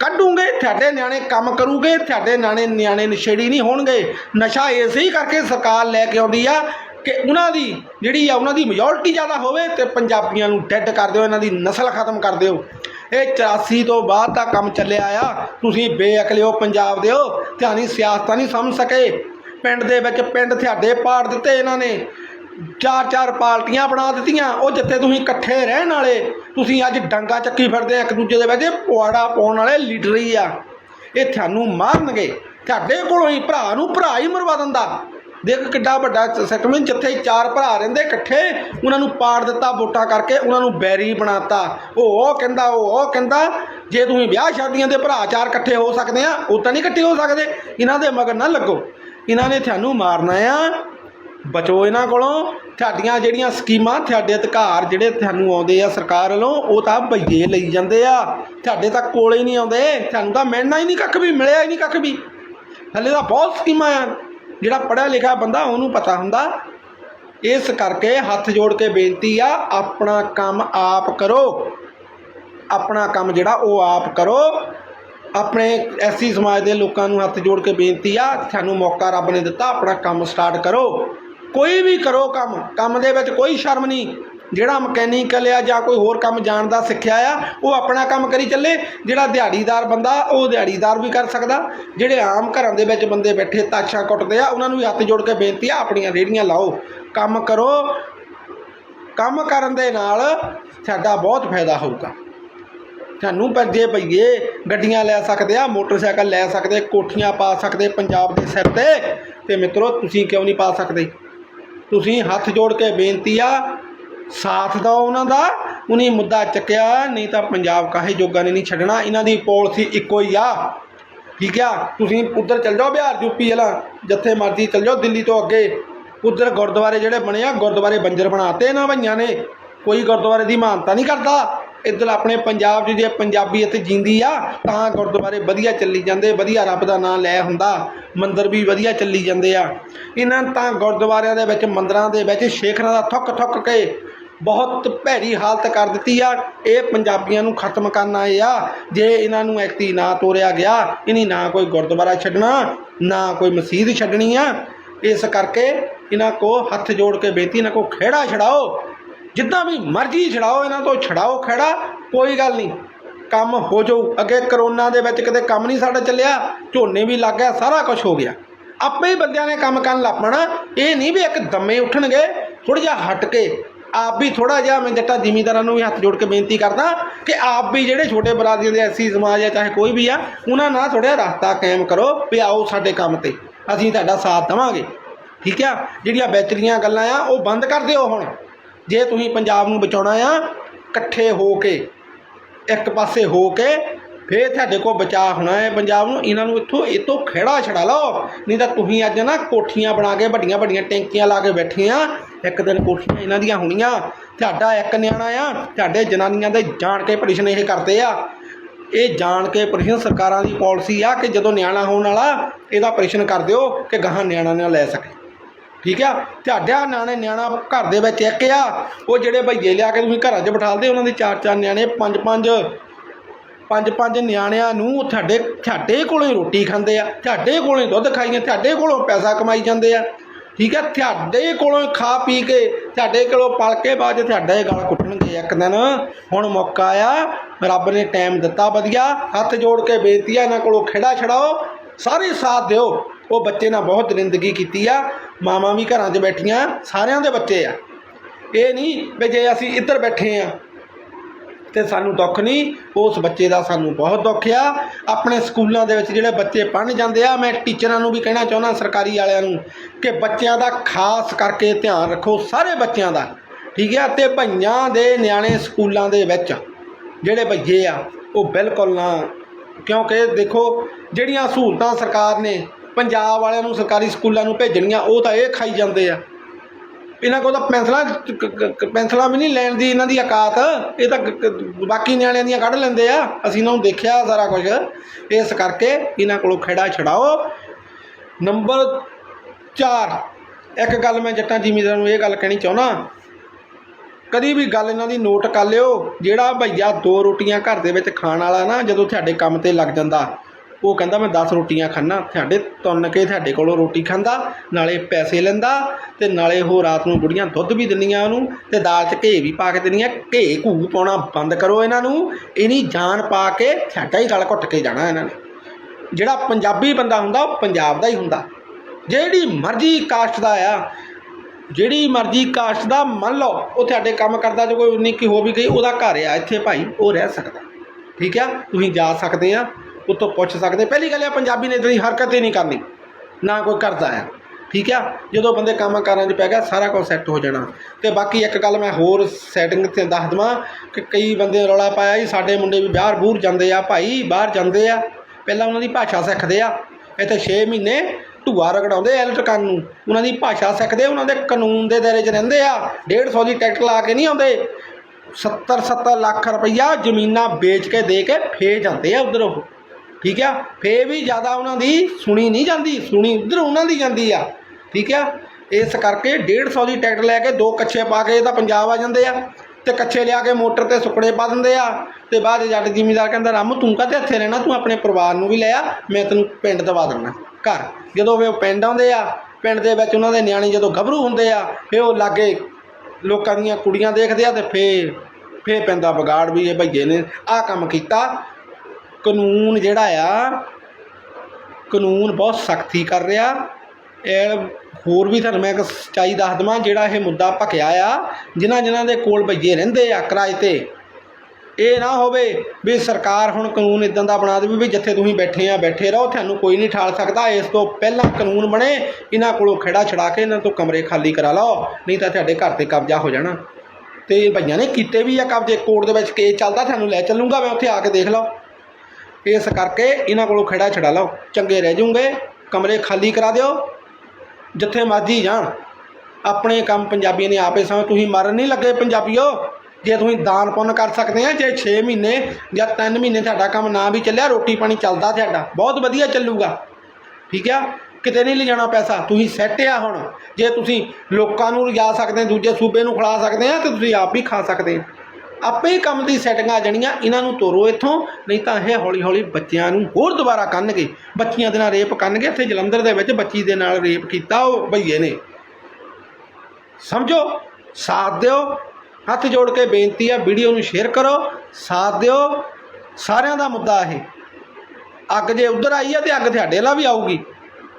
ਕੱਢੂਗੇ, ਤੁਹਾਡੇ ਨਿਆਣੇ ਕੰਮ ਕਰੂਗੇ, ਤੁਹਾਡੇ ਨਿਆਣੇ ਨਿਆਣੇ ਨਸ਼ੇੜੀ ਨਹੀਂ ਹੋਣਗੇ। ਨਸ਼ਾ ਇਸੇ ਹੀ ਕਰਕੇ ਸਰਕਾਰ ਲੈ ਕੇ ਆਉਂਦੀ ਆ ਕਿ ਉਹਨਾਂ ਦੀ ਜਿਹੜੀ ਆ, ਉਹਨਾਂ ਦੀ ਮੈਜੋਰਟੀ ਜ਼ਿਆਦਾ ਹੋਵੇ ਤੇ ਪੰਜਾਬੀਆਂ ਨੂੰ ਡੈੱਡ ਕਰ ਦਿਓ, ਇਹਨਾਂ ਦੀ ਨਸਲ ਖਤਮ ਕਰ ਦਿਓ। ਇਹ 84 ਤੋਂ ਬਾਅਦ ਦਾ ਕੰਮ ਚੱਲਿਆ ਆ। ਤੁਸੀਂ ਬੇਅਕਲਿਓ ਪੰਜਾਬ ਦਿਓ, ਧਿਆਨੀ ਸਿਆਸਤਾਂ ਨਹੀਂ ਸਮਝ ਸਕੇ। ਪਿੰਡ ਦੇ ਵਿੱਚ ਪਿੰਡ ਤੁਹਾਡੇ ਪਾੜ ਦਿੱਤੇ ਇਹਨਾਂ ਨੇ। ਚਾਰ ਚਾਰ ਪਾਰਟੀਆਂ ਬਣਾ ਦਿੱਤੀਆਂ। ਉਹ ਜਿੱਥੇ ਤੁਸੀਂ ਇਕੱਠੇ ਰਹਿਣ ਵਾਲੇ, ਤੁਸੀਂ ਅੱਜ ਡੰਗਾ ਚੱਕੀ ਫਿਰਦੇ ਆ, ਇੱਕ ਦੂਜੇ ਦੇ ਵਿੱਚ ਪੁਆੜਾ ਪਾਉਣ ਵਾਲੇ ਲੀਡਰ ਹੀ ਆ। ਇਹ ਤੁਹਾਨੂੰ ਮਾਰਨਗੇ। ਤੁਹਾਡੇ ਕੋਲੋਂ ਹੀ ਭਰਾ ਨੂੰ ਭਰਾ ਹੀ ਮਰਵਾ ਦਿੰਦਾ। ਦੇਖ ਕਿੱਡਾ ਵੱਡਾ ਸੈਟਲਮੈਂਟ ਜਿੱਥੇ ਚਾਰ ਭਰਾ ਰਹਿੰਦੇ ਇਕੱਠੇ, ਉਹਨਾਂ ਨੂੰ ਪਾੜ ਦਿੱਤਾ, ਵੋਟਾਂ ਕਰਕੇ ਉਹਨਾਂ ਨੂੰ ਬੈਰੀ ਬਣਾਤਾ। ਉਹ ਉਹ ਕਹਿੰਦਾ, ਉਹ ਉਹ ਕਹਿੰਦਾ, ਜੇ ਤੁਸੀਂ ਵਿਆਹ ਸ਼ਾਦੀਆਂ ਦੇ ਭਰਾ ਚਾਰ ਇਕੱਠੇ ਹੋ ਸਕਦੇ ਆ, ਉਹ ਤਾਂ ਨਹੀਂ ਇਕੱਠੇ ਹੋ ਸਕਦੇ। ਇਹਨਾਂ ਦੇ ਮਗਰ ਨਾ ਲੱਗੋ। ਇਹਨਾਂ ਨੇ ਤੁਹਾਨੂੰ ਮਾਰਨਾ ਆ। ਬਚੋ ਇਹਨਾਂ ਕੋਲੋਂ। ਤੁਹਾਡੀਆਂ ਜਿਹੜੀਆਂ ਸਕੀਮਾਂ, ਤੁਹਾਡੇ ਅਧਿਕਾਰ ਜਿਹੜੇ ਤੁਹਾਨੂੰ ਆਉਂਦੇ ਆ ਸਰਕਾਰ ਵੱਲੋਂ, ਉਹ ਤਾਂ ਭਈਏ ਲਈ ਜਾਂਦੇ ਆ। ਤੁਹਾਡੇ ਤਾਂ ਕੋਲੇ ਹੀ ਨਹੀਂ ਆਉਂਦੇ। ਤੁਹਾਨੂੰ ਤਾਂ ਮਿਲਣਾ ਹੀ ਨਹੀਂ ਕੱਖ ਵੀ, ਮਿਲਿਆ ਹੀ ਨਹੀਂ ਕੱਖ ਵੀ। ਹਲੇ ਤਾਂ ਬਹੁਤ ਸਕੀਮਾਂ ਆ। ਜਿਹੜਾ ਪੜ੍ਹਿਆ ਲਿਖਿਆ ਬੰਦਾ, ਉਹਨੂੰ ਪਤਾ ਹੁੰਦਾ। ਇਸ ਕਰਕੇ ਹੱਥ ਜੋੜ ਕੇ ਬੇਨਤੀ ਆ, ਆਪਣਾ ਕੰਮ ਆਪ ਕਰੋ। ਆਪਣਾ ਕੰਮ ਜਿਹੜਾ, ਉਹ ਆਪ ਕਰੋ। ਆਪਣੇ ਐਸੀ ਸਮਾਜ ਦੇ ਲੋਕਾਂ ਨੂੰ ਹੱਥ ਜੋੜ ਕੇ ਬੇਨਤੀ ਆ ਤੁਹਾਨੂੰ ਮੌਕਾ ਰੱਬ ਨੇ ਦਿੱਤਾ, ਆਪਣਾ ਕੰਮ ਸਟਾਰਟ ਕਰੋ। ਕੋਈ ਵੀ ਕਰੋ ਕੰਮ ਕੰਮ ਦੇ ਵਿੱਚ ਕੋਈ ਸ਼ਰਮ ਨਹੀਂ। ਜਿਹੜਾ ਮਕੈਨੀਕਲ ਆ ਜਾਂ ਕੋਈ ਹੋਰ ਕੰਮ ਜਾਣਦਾ ਸਿੱਖਿਆ ਆ, ਉਹ ਆਪਣਾ ਕੰਮ ਕਰੀ ਚੱਲੇ। ਜਿਹੜਾ ਦਿਹਾੜੀਦਾਰ ਬੰਦਾ, ਉਹ ਦਿਹਾੜੀਦਾਰ ਵੀ ਕਰ ਸਕਦਾ। ਜਿਹੜੇ ਆਮ ਘਰਾਂ ਦੇ ਵਿੱਚ ਬੰਦੇ ਬੈਠੇ ਤਾਸ਼ਾਂ ਕੁੱਟਦੇ ਆ, ਉਹਨਾਂ ਨੂੰ ਵੀ ਹੱਥ ਜੋੜ ਕੇ ਬੇਨਤੀ ਆ, ਆਪਣੀਆਂ ਰੇੜੀਆਂ ਲਾਓ। ਕੰਮ ਕਰੋ। ਕੰਮ ਕਰਨ ਦੇ ਨਾਲ ਸਾਡਾ ਬਹੁਤ ਫਾਇਦਾ ਹੋਊਗਾ। ਸਾਨੂੰ ਭੱਜੇ ਪਈਏ ਗੱਡੀਆਂ ਲੈ ਸਕਦੇ ਆ, ਮੋਟਰਸਾਈਕਲ ਲੈ ਸਕਦੇ, ਕੋਠੀਆਂ ਪਾ ਸਕਦੇ ਪੰਜਾਬ ਦੇ ਸਿਰ ਤੇ। ਤੇ ਮਿੱਤਰੋ, ਤੁਸੀਂ ਕਿਉਂ ਨਹੀਂ ਪਾ ਸਕਦੇ? ਤੁਸੀਂ ਹੱਥ ਜੋੜ ਕੇ ਬੇਨਤੀ ਆ, ਸਾਥ ਦਿਓ ਉਹਨਾਂ ਦਾ, ਉਹਨੇ ਮੁੱਦਾ ਚੱਕਿਆ, ਨਹੀਂ ਤਾਂ ਪੰਜਾਬ ਕਾਹੇ ਜੋਗਾ ਨੇ ਨਹੀਂ ਛੱਡਣਾ, ਇਹਨਾਂ ਦੀ ਪਾਲਿਸੀ ਇੱਕੋ ਹੀ ਆ। ਠੀਕ ਆ? ਤੁਸੀਂ ਉੱਧਰ ਚੱਲ ਜਾਓ ਬਿਹਾਰ ਯੂਪੀ ਵਾਲਾ, ਜਿੱਥੇ ਮਰਜ਼ੀ ਚੱਲ ਜਾਓ, ਦਿੱਲੀ ਤੋਂ ਅੱਗੇ। ਉੱਧਰ ਗੁਰਦੁਆਰੇ ਜਿਹੜੇ ਬਣੇ ਆ, ਗੁਰਦੁਆਰੇ ਬੰਜਰ ਬਣਾਤੇ ਇਹਨਾਂ ਭਈਆਂ ਨੇ। ਕੋਈ ਗੁਰਦੁਆਰੇ ਦੀ ਮਾਨਤਾ ਨਹੀਂ ਕਰਦਾ। ਇੱਧਰ ਆਪਣੇ ਪੰਜਾਬ 'ਚ ਜੇ ਪੰਜਾਬੀ ਇੱਥੇ ਜਿੰਦੀ ਆ, ਤਾਂ ਗੁਰਦੁਆਰੇ ਵਧੀਆ ਚੱਲੀ ਜਾਂਦੇ, ਵਧੀਆ ਰੱਬ ਦਾ ਨਾਮ ਲੈ ਹੁੰਦਾ, ਮੰਦਰ ਵੀ ਵਧੀਆ ਚੱਲੀ ਜਾਂਦੇ ਆ। ਇਹਨਾਂ ਤਾਂ ਗੁਰਦੁਆਰਿਆਂ ਦੇ ਵਿੱਚ, ਮੰਦਰਾਂ ਦੇ ਵਿੱਚ ਸ਼ੇਖਰਾਂ ਦਾ ਥੁੱਕ ਥੁੱਕ ਕੇ ਬਹੁਤ ਭੈੜੀ ਹਾਲਤ ਕਰ ਦਿੱਤੀ ਆ। ਇਹ ਪੰਜਾਬੀਆਂ ਨੂੰ ਖਤਮ ਕਰਨਾ ਆਏ ਆ। ਜੇ ਇਹਨਾਂ ਨੂੰ ਐਕਤੀ ਨਾ ਤੋਰਿਆ ਗਿਆ ਇਨੀ ਨਾ ਕੋਈ ਗੁਰਦੁਆਰਾ ਛੱਡਣਾ, ਨਾ ਕੋਈ ਮਸਜਿਦ ਛੱਡਣੀ ਆ। ਇਸ ਕਰਕੇ ਇਹਨਾਂ ਕੋ ਹੱਥ ਜੋੜ ਕੇ ਬੇਨਤੀ, ਇਹਨਾਂ ਕੋ ਖੇੜਾ ਛਡਾਓ। ਜਿੱਦਾਂ ਵੀ ਮਰਜ਼ੀ ਛਡਾਓ, ਇਹਨਾਂ ਤੋਂ ਛਡਾਓ ਖੜਾ, ਕੋਈ ਗੱਲ ਨਹੀਂ। ਕੰਮ ਹੋ ਜਾਊ। ਅੱਗੇ ਕਰੋਨਾ ਦੇ ਵਿੱਚ ਕਿਤੇ ਕੰਮ ਨਹੀਂ ਸਾਡਾ ਚੱਲਿਆ, ਝੋਨੇ ਵੀ ਲੱਗ ਗਿਆ, ਸਾਰਾ ਕੁਝ ਹੋ ਗਿਆ। ਆਪੇ ਹੀ ਬੰਦਿਆਂ ਨੇ ਕੰਮ ਕਰਨ ਲੱਗ ਪੈਣਾ। ਇਹ ਨਹੀਂ ਵੀ ਇੱਕ ਦਮੇ ਉੱਠਣਗੇ ਥੋੜਾ ਜਿਹਾ ਹਟ ਕੇ, ਆਪ ਵੀ ਥੋੜਾ ਜਿਹਾ, ਮੈਂ ਜੱਟਾ ਜ਼ਿਮੀਂਦਾਰਾਂ ਨੂੰ ਵੀ ਹੱਥ ਜੋੜ ਕੇ ਬੇਨਤੀ ਕਰਦਾ ਕਿ ਆਪ ਵੀ ਜਿਹੜੇ ਛੋਟੇ ਬਰਾਦਰੀਆਂ ਦੇ ਐਸੀ ਸਮਾਜ ਆ, ਚਾਹੇ ਕੋਈ ਵੀ ਆ, ਉਹਨਾਂ ਨਾਲ ਥੋੜਾ ਰਸਤਾ ਕਾਇਮ ਕਰੋ ਵੀ ਆਓ ਸਾਡੇ ਕੰਮ ਤੇ। ਅਸੀਂ ਤੁਹਾਡਾ ਸਾਥ ਦੇਵਾਂਗੇ। ਠੀਕ ਆ? ਜਿਹੜੀਆਂ ਬੈਚਰੀਆਂ ਗੱਲਾਂ ਆ, ਉਹ ਬੰਦ ਕਰ ਦਿਓ ਹੁਣ। ਜੇ ਤੁਸੀਂ ਪੰਜਾਬ ਨੂੰ ਬਚਾਉਣਾ ਆ, ਇਕੱਠੇ ਹੋ ਕੇ, ਇੱਕ ਪਾਸੇ ਹੋ ਕੇ, ਫੇਰ ਤੁਹਾਡੇ ਕੋਲ ਬਚਾਅ ਹੋਣਾ ਹੈ ਪੰਜਾਬ ਨੂੰ। ਇਹਨਾਂ ਨੂੰ ਇੱਥੋਂ ਇਹ ਤੋਂ ਖੇੜਾ ਛਡਾ ਲਓ। ਨਹੀਂ ਤਾਂ ਤੁਸੀਂ ਅੱਜ ਨਾ ਕੋਠੀਆਂ ਬਣਾ ਕੇ, ਵੱਡੀਆਂ ਵੱਡੀਆਂ ਟੈਂਕੀਆਂ ਲਾ ਕੇ ਬੈਠੇ ਆ। ਇੱਕ ਦਿਨ ਕੋਠੀਆਂ ਇਹਨਾਂ ਦੀਆਂ ਹੋਣੀਆਂ। ਤੁਹਾਡਾ ਇੱਕ ਨਿਆਣਾ ਆ, ਤੁਹਾਡੇ ਜਨਾਨੀਆਂ ਦੇ ਜਾਣ ਕੇ ਪਰੇਸ਼ਨ ਇਹ ਕਰਦੇ ਆ। ਇਹ ਜਾਣ ਕੇ ਪ੍ਰਸ਼ਨ ਸਰਕਾਰਾਂ ਦੀ ਪਾਲਿਸੀ ਆ ਕਿ ਜਦੋਂ ਨਿਆਣਾ ਹੋਣ ਵਾਲਾ, ਇਹਦਾ ਆਪਰੇਸ਼ਨ ਕਰ ਦਿਓ ਕਿ ਗਾਹਾਂ ਨਿਆਣਾ ਨਾ ਲੈ ਸਕੇ। ਠੀਕ ਆ? ਤੁਹਾਡਾ ਨਿਆਣੇ ਨਿਆਣਾ ਘਰ ਦੇ ਵਿੱਚ ਇੱਕ ਆ। ਉਹ ਜਿਹੜੇ ਭਈਏ ਲਿਆ ਕੇ ਤੁਸੀਂ ਘਰਾਂ 'ਚ ਬਿਠਾਲਦੇ ਉਹਨਾਂ ਦੇ ਚਾਰ ਚਾਰ ਨਿਆਣੇ, ਪੰਜ ਪੰਜ ਪੰਜ ਪੰਜ ਨਿਆਣਿਆਂ ਨੂੰ ਤੁਹਾਡੇ ਤੁਹਾਡੇ ਕੋਲੋਂ ਹੀ ਰੋਟੀ ਖਾਂਦੇ ਆ। ਤੁਹਾਡੇ ਕੋਲੋਂ ਹੀ ਦੁੱਧ ਖਾਈਆਂ ਤੁਹਾਡੇ ਕੋਲੋਂ ਪੈਸਾ ਕਮਾਈ ਜਾਂਦੇ ਆ। ਠੀਕ ਆ? ਤੁਹਾਡੇ ਕੋਲੋਂ ਹੀ ਖਾ ਪੀ ਕੇ, ਤੁਹਾਡੇ ਕੋਲੋਂ ਪਲ ਕੇ ਬਾਅਦ 'ਚ ਤੁਹਾਡਾ ਇਹ ਗਾਲ ਕੁੱਟਣਗੇ ਇੱਕ ਦਿਨ। ਹੁਣ ਮੌਕਾ ਆ। ਰੱਬ ਨੇ ਟਾਈਮ ਦਿੱਤਾ ਵਧੀਆ। ਹੱਥ ਜੋੜ ਕੇ ਬੇਨਤੀ ਆ, ਇਹਨਾਂ ਕੋਲੋਂ ਖੇੜਾ ਛੜਾਓ ਸਾਰੇ ਸਾਥ ਦਿਓ। ਉਹ ਬੱਚੇ ਨਾਲ ਬਹੁਤ ਦਰਿੰਦਗੀ ਕੀਤੀ ਆ, ਮਾਵਾਂ ਵੀ ਘਰਾਂ 'ਚ ਬੈਠੀਆਂ, ਸਾਰਿਆਂ ਦੇ ਬੱਚੇ ਆ। ਇਹ ਨਹੀਂ ਵੀ ਜੇ ਅਸੀਂ ਇੱਧਰ ਬੈਠੇ ਆ, ਤੇ ਸਾਨੂੰ ਦੁੱਖ ਨਹੀਂ, ਉਸ ਬੱਚੇ ਦਾ ਸਾਨੂੰ ਬਹੁਤ ਦੁੱਖ ਆ। ਆਪਣੇ ਸਕੂਲਾਂ ਦੇ ਵਿੱਚ ਜਿਹੜੇ ਬੱਚੇ ਪੜ੍ਹਨ ਜਾਂਦੇ ਆ, ਮੈਂ ਟੀਚਰਾਂ ਨੂੰ ਵੀ ਕਹਿਣਾ ਚਾਹੁੰਦਾ, ਸਰਕਾਰੀ ਵਾਲਿਆਂ ਨੂੰ, ਕਿ ਬੱਚਿਆਂ ਦਾ ਖਾਸ ਕਰਕੇ ਧਿਆਨ ਰੱਖੋ, ਸਾਰੇ ਬੱਚਿਆਂ ਦਾ, ਠੀਕ ਆ? ਤੇ ਭਈਆਂ ਦੇ ਨਿਆਣੇ ਸਕੂਲਾਂ ਦੇ ਵਿੱਚ, ਜਿਹੜੇ ਭਈਏ ਆ, ਉਹ ਬਿਲਕੁਲ ਨਾ, ਕਿਉਂਕਿ ਦੇਖੋ, ਜਿਹੜੀਆਂ ਸਹੂਲਤਾਂ ਸਰਕਾਰ ਨੇ ਪੰਜਾਬ ਵਾਲਿਆਂ ਨੂੰ, ਸਰਕਾਰੀ ਸਕੂਲਾਂ ਨੂੰ ਭੇਜਣੀਆਂ, ਉਹ ਤਾਂ ਇਹ ਖਾਈ ਜਾਂਦੇ ਆ। ਇਹਨਾਂ ਕੋਲ ਤਾਂ ਪੈਨਸਲਾਂ ਪੈਨਸਲਾਂ ਵੀ ਨਹੀਂ ਲੈਣ ਦੀ ਇਹਨਾਂ ਦੀ ਔਕਾਤ। ਇਹ ਤਾਂ ਬਾਕੀ ਨਿਆਣਿਆਂ ਦੀਆਂ ਕੱਢ ਲੈਂਦੇ ਆ। ਅਸੀਂ ਇਹਨਾਂ ਨੂੰ ਦੇਖਿਆ ਸਾਰਾ ਕੁਝ ਇਸ ਕਰਕੇ ਇਹਨਾਂ ਕੋਲੋਂ ਖੇੜਾ ਛਡਾਓ। ਨੰਬਰ 4 ਇੱਕ ਗੱਲ ਮੈਂ ਜੱਟਾਂ ਜ਼ਿਮੀਂਦਾਰਾਂ ਨੂੰ ਇਹ ਗੱਲ ਕਹਿਣੀ ਚਾਹੁੰਦਾ। ਕਦੀ ਵੀ ਗੱਲ ਇਹਨਾਂ ਦੀ ਨੋਟ ਕਰ ਲਿਓ। ਜਿਹੜਾ ਭਈਆ ਦੋ ਰੋਟੀਆਂ ਘਰ ਦੇ ਵਿੱਚ ਖਾਣ ਵਾਲਾ ਨਾ, ਜਦੋਂ ਤੁਹਾਡੇ ਕੰਮ ਤੇ ਲੱਗ ਜਾਂਦਾ ਉਹ ਕਹਿੰਦਾ ਮੈਂ 10 ਰੋਟੀਆਂ ਖਾਣਾ ਤੁਹਾਡੇ ਤੁੰਨ ਕੇ ਤੁਹਾਡੇ ਕੋਲੋਂ ਰੋਟੀ ਖਾਂਦਾ, ਨਾਲੇ ਪੈਸੇ ਲੈਂਦਾ ਤੇ ਨਾਲੇ ਉਹ ਰਾਤ ਨੂੰ ਬੁੜੀਆਂ ਦੁੱਧ ਵੀ ਦਿੰਦੀਆਂ ਉਹਨੂੰ ਤੇ ਦਾਲ 'ਚ ਘੇ ਵੀ ਪਾ ਕੇ ਦਿੰਦੀਆਂ, ਘੇ ਘੂ ਪਾਉਣਾ ਬੰਦ ਕਰੋ ਇਹਨਾਂ ਨੂੰ, ਇਹਨੀ ਜਾਨ ਪਾ ਕੇ ਸਾਡਾ ਹੀ ਗਲ ਘੁੱਟ ਕੇ ਜਾਣਾ ਇਹਨਾਂ ਨੇ। ਜਿਹੜਾ ਪੰਜਾਬੀ ਬੰਦਾ ਹੁੰਦਾ, ਉਹ ਪੰਜਾਬ ਦਾ ਹੀ ਹੁੰਦਾ। ਜਿਹੜੀ ਮਰਜ਼ੀ ਕਾਸਟ ਦਾ ਆ, ਜਿਹੜੀ ਮਰਜ਼ੀ ਕਾਸਟ ਦਾ ਮੰਨ ਲਓ, ਉਹ ਤੁਹਾਡੇ ਕੰਮ ਕਰਦਾ ਜੇ ਕੋਈ ਉਨੀ ਕੀ ਹੋ ਵੀ ਗਈ, ਉਹਦਾ ਘਰ ਆ ਇੱਥੇ ਭਾਈ, ਉਹ ਰਹਿ ਸਕਦਾ। ਠੀਕ ਆ? ਤੁਸੀਂ ਜਾ ਸਕਦੇ ਆ ਉਤੋਂ ਪੁੱਛ ਸਕਦੇ। ਪਹਿਲੀ ਗੱਲ ਇਹ ਪੰਜਾਬੀ ਨੇ ਇਦਾਂ ਦੀ ਹਰਕਤ ਹੀ ਨਹੀਂ ਕਰਨੀ। ਨਾ ਕੋਈ ਕਰਦਾ ਆ। ਠੀਕ ਆ? ਜਦੋਂ ਬੰਦੇ ਕੰਮ ਕਾਰਾਂ 'ਚ ਪੈ ਗਿਆ, ਸਾਰਾ ਕੁਝ ਸੈੱਟ ਹੋ ਜਾਣਾ। ਤੇ ਬਾਕੀ ਇੱਕ ਗੱਲ ਮੈਂ ਹੋਰ ਸੈਟਿੰਗ ਤੇ ਦੱਸ ਦਵਾਂ, ਕਿ ਕਈ ਬੰਦੇ ਰੌਲਾ ਪਾਇਆ ਜੀ, ਸਾਡੇ ਮੁੰਡੇ ਵੀ ਬਾਹਰ ਬੂਰ ਜਾਂਦੇ ਆ, ਭਾਈ ਬਾਹਰ ਜਾਂਦੇ ਆ। ਪਹਿਲਾਂ ਉਹਨਾਂ ਦੀ ਭਾਸ਼ਾ ਸਿੱਖਦੇ ਆ। ਇੱਥੇ 6 ਮਹੀਨੇ ਢੂਆ ਰਗੜਾਉਂਦੇ ਐਲਟਕਨ ਨੂੰ। ਉਹਨਾਂ ਦੀ ਭਾਸ਼ਾ ਸਿੱਖਦੇ ਉਹਨਾਂ ਦੇ ਕਾਨੂੰਨ ਦੇ ਦਾਇਰੇ 'ਚ ਰਹਿੰਦੇ ਆ। 150 ਦੀ ਟਿਕਟ ਲਾ ਕੇ ਨਹੀਂ ਆਉਂਦੇ। 70 70 ਲੱਖ ਰੁਪਈਆ ਜ਼ਮੀਨਾਂ ਵੇਚ ਕੇ ਦੇ ਕੇ ਫੇਰ ਜਾਂਦੇ ਆ ਉਧਰ। ਉਹ ਠੀਕ ਆ? ਫੇ ਵੀ ਜ਼ਿਆਦਾ ਉਹਨਾਂ ਦੀ ਸੁਣੀ ਨਹੀਂ ਜਾਂਦੀ, ਸੁਣੀ ਉਧਰ ਉਹਨਾਂ ਦੀ ਜਾਂਦੀ ਆ। ਠੀਕ ਆ? ਇਸ ਕਰਕੇ 150 ਦੀ ਟਿਕਟ ਲੈ ਕੇ ਦੋ ਕੱਛੇ ਪਾ ਕੇ ਤਾਂ ਪੰਜਾਬ ਆ ਜਾਂਦੇ ਆ। ਤੇ ਕੱਛੇ ਲਿਆ ਕੇ ਮੋਟਰ ਤੇ ਸੁੱਕੜੇ ਪਾ ਦਿੰਦੇ ਆ। ਤੇ ਬਾਅਦ 'ਚ ਜੱਟ ਜ਼ਿਮੀਦਾਰ ਕਹਿੰਦਾ, ਰਾਮ, ਤੂੰ ਕਾਹਤੇ ਇੱਥੇ ਰਹਿਣਾ? ਤੂੰ ਆਪਣੇ ਪਰਿਵਾਰ ਨੂੰ ਵੀ ਲੈ ਆ, ਮੈਂ ਤੈਨੂੰ ਪਿੰਡ ਦਵਾ ਦਿੰਦਾ, ਘਰ। ਜਦੋਂ ਵੀ ਉਹ ਪਿੰਡ ਆਉਂਦੇ ਆ, ਪਿੰਡ ਦੇ ਵਿੱਚ ਉਹਨਾਂ ਦੇ ਨਿਆਣੇ ਜਦੋਂ ਗੱਭਰੂ ਹੁੰਦੇ ਆ ਫੇ ਉਹ ਲਾਗੇ ਲੋਕਾਂ ਦੀਆਂ ਕੁੜੀਆਂ ਦੇਖਦੇ ਆ ਤੇ ਫੇ ਫੇ ਪੈਂਦਾ ਵਿਗਾੜ ਵੀ ਇਹ ਭਈਏ ਨੇ ਆਹ ਕੰਮ ਕੀਤਾ। ਕਾਨੂੰਨ ਜਿਹੜਾ ਆ, ਕਾਨੂੰਨ ਬਹੁਤ ਸਖਤੀ ਕਰ ਰਿਹਾ। ਇਹ ਹੋਰ ਵੀ ਤੁਹਾਨੂੰ ਮੈਂ ਇੱਕ ਸੱਚਾਈ ਦੱਸ ਦਵਾਂ, ਜਿਹੜਾ ਇਹ ਮੁੱਦਾ ਭਖਿਆ ਆ, ਜਿਨ੍ਹਾਂ ਜਿਨ੍ਹਾਂ ਦੇ ਕੋਲ ਭਈਏ ਰਹਿੰਦੇ ਆ ਕਿਰਾਏ ਤੇ। ਇਹ ਨਾ ਹੋਵੇ ਵੀ ਸਰਕਾਰ ਹੁਣ ਕਾਨੂੰਨ ਇਦਾਂ ਦਾ ਬਣਾ ਦੇਵੇ ਵੀ ਜਿੱਥੇ ਤੁਸੀਂ ਬੈਠੇ ਆ, ਬੈਠੇ ਰਹੋ, ਤੁਹਾਨੂੰ ਕੋਈ ਨਹੀਂ ਠਾਲ ਸਕਦਾ। ਇਸ ਤੋਂ ਪਹਿਲਾਂ ਕਾਨੂੰਨ ਬਣੇ, ਇਹਨਾਂ ਕੋਲੋਂ ਖੇੜਾ ਛੜਾ ਕੇ ਇਹਨਾਂ ਤੋਂ ਕਮਰੇ ਖਾਲੀ ਕਰਾ ਲਓ, ਨਹੀਂ ਤਾਂ ਤੁਹਾਡੇ ਘਰ ਤੇ ਕਬਜ਼ਾ ਹੋ ਜਾਣਾ। ਤੇ ਭਈਆਂ ਨੇ ਕੀਤੇ ਵੀ ਆ ਕਬਜ਼ੇ, ਕੋਰਟ ਦੇ ਵਿੱਚ ਕੇਸ ਚੱਲਦਾ, ਤੁਹਾਨੂੰ ਲੈ ਚੱਲੂਗਾ, ਮੈਂ ਉੱਥੇ ਆ ਕੇ ਦੇਖ ਲਓ। ਇਸ ਕਰਕੇ ਇਹਨਾਂ ਕੋਲੋਂ ਖੇੜਾ ਛੜਾ ਲਓ। ਚੰਗੇ ਰਹਿ ਜੂਗੇ ਕਮਰੇ ਖਾਲੀ ਕਰਾ ਦਿਓ, ਜਿੱਥੇ ਮਰਜ਼ੀ ਜਾਣ। ਆਪਣੇ ਕੰਮ ਪੰਜਾਬੀਆਂ ਨੇ ਆਪੇ ਸਮਾਂ, ਤੁਸੀਂ ਮਰਨ ਨਹੀਂ ਲੱਗੇ ਪੰਜਾਬੀਓ। ਜੇ ਤੁਸੀਂ ਦਾਨ ਪੁੰਨ ਕਰ ਸਕਦੇ ਆ, ਜੇ 6 ਮਹੀਨੇ ਜਾਂ 3 ਮਹੀਨੇ ਤੁਹਾਡਾ ਕੰਮ ਨਾ ਵੀ ਚੱਲਿਆ, ਰੋਟੀ ਪਾਣੀ ਚੱਲਦਾ ਤੁਹਾਡਾ, ਬਹੁਤ ਵਧੀਆ ਚੱਲੂਗਾ। ਠੀਕ ਆ? ਕਿਤੇ ਨਹੀਂ ਲਿਜਾਣਾ ਪੈਸਾ, ਤੁਸੀਂ ਸੈੱਟ ਆ ਹੁਣ। ਜੇ ਤੁਸੀਂ ਲੋਕਾਂ ਨੂੰ ਲਿਜਾ ਸਕਦੇ, ਦੂਜੇ ਸੂਬੇ ਨੂੰ ਖਿਲਾ ਸਕਦੇ ਆ, ਤੇ ਤੁਸੀਂ ਆਪ ਵੀ ਖਾ ਸਕਦੇ ਆ। ਆਪੇ ਹੀ ਕੰਮ ਦੀ ਸੈਟਿੰਗਾਂ ਆ ਜਾਣੀਆਂ, ਇਹਨਾਂ ਨੂੰ ਤੋਰੋ ਇੱਥੋਂ, ਨਹੀਂ ਤਾਂ ਇਹ ਹੌਲੀ ਹੌਲੀ ਬੱਚਿਆਂ ਨੂੰ ਹੋਰ ਦੁਬਾਰਾ ਕਰਨਗੇ ਬੱਚੀਆਂ ਦੇ ਨਾਲ ਰੇਪ ਕਰਨਗੇ ਇੱਥੇ ਜਲੰਧਰ ਦੇ ਵਿੱਚ ਬੱਚੀ ਦੇ ਨਾਲ ਰੇਪ ਕੀਤਾ ਉਹ ਭਈਏ ਨੇ। ਸਮਝੋ? ਸਾਥ ਦਿਓ। ਹੱਥ ਜੋੜ ਕੇ ਬੇਨਤੀ ਆ, ਵੀਡੀਓ ਨੂੰ ਸ਼ੇਅਰ ਕਰੋ। ਸਾਥ ਦਿਓ। ਸਾਰਿਆਂ ਦਾ ਮੁੱਦਾ ਇਹ। ਅੱਗ ਜੇ ਉਧਰ ਆਈ ਆ ਤੇ ਅੱਗ ਤੁਹਾਡੇ ਲਾ ਵੀ ਆਊਗੀ।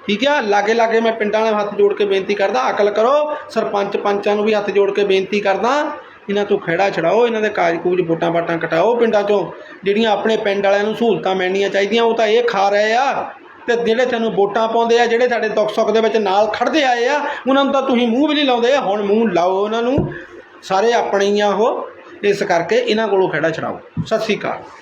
ਠੀਕ ਆ? ਲਾਗੇ ਲਾਗੇ ਮੈਂ ਪਿੰਡਾਂ ਵਾਲੇ ਹੱਥ ਜੋੜ ਕੇ ਬੇਨਤੀ ਕਰਦਾ, ਅਕਲ ਕਰੋ। ਸਰਪੰਚ ਪੰਚਾਂ ਨੂੰ ਵੀ ਹੱਥ ਜੋੜ ਕੇ ਬੇਨਤੀ ਕਰਦਾ। ਇਹਨਾਂ ਤੋਂ ਖਹਿੜਾ ਛਡਾਓ, ਇਹਨਾਂ ਦੇ ਕਾਜ ਕੂਜ ਵੋਟਾਂ ਵਾਟਾਂ ਕਟਾਓ ਪਿੰਡਾਂ ਚੋਂ। ਜਿਹੜੀਆਂ ਆਪਣੇ ਪਿੰਡ ਵਾਲਿਆਂ ਨੂੰ ਸਹੂਲਤਾਂ ਮਿਲਣੀਆਂ ਚਾਹੀਦੀਆਂ, ਉਹ ਤਾਂ ਇਹ ਖਾ ਰਹੇ ਆ। ਤੇ ਜਿਹੜੇ ਤੈਨੂੰ ਵੋਟਾਂ ਪਾਉਂਦੇ ਆ, ਜਿਹੜੇ ਸਾਡੇ ਦੁੱਖ ਸੁੱਖ ਦੇ ਵਿੱਚ ਨਾਲ ਖੜਦੇ ਆਏ ਆ, ਉਹਨਾਂ ਨੂੰ ਤਾਂ ਤੁਸੀਂ ਮੂੰਹ ਵੀ ਨਹੀਂ ਲਾਉਂਦੇ। ਹੁਣ ਮੂੰਹ ਲਾਓ ਉਹਨਾਂ ਨੂੰ। ਸਾਰੇ ਆਪਣੇ ਆ ਉਹ। ਇਸ ਕਰਕੇ ਇਹਨਾਂ ਕੋਲੋਂ ਖਹਿੜਾ ਛਡਾਓ। ਸਤਿ ਸ੍ਰੀ ਅਕਾਲ।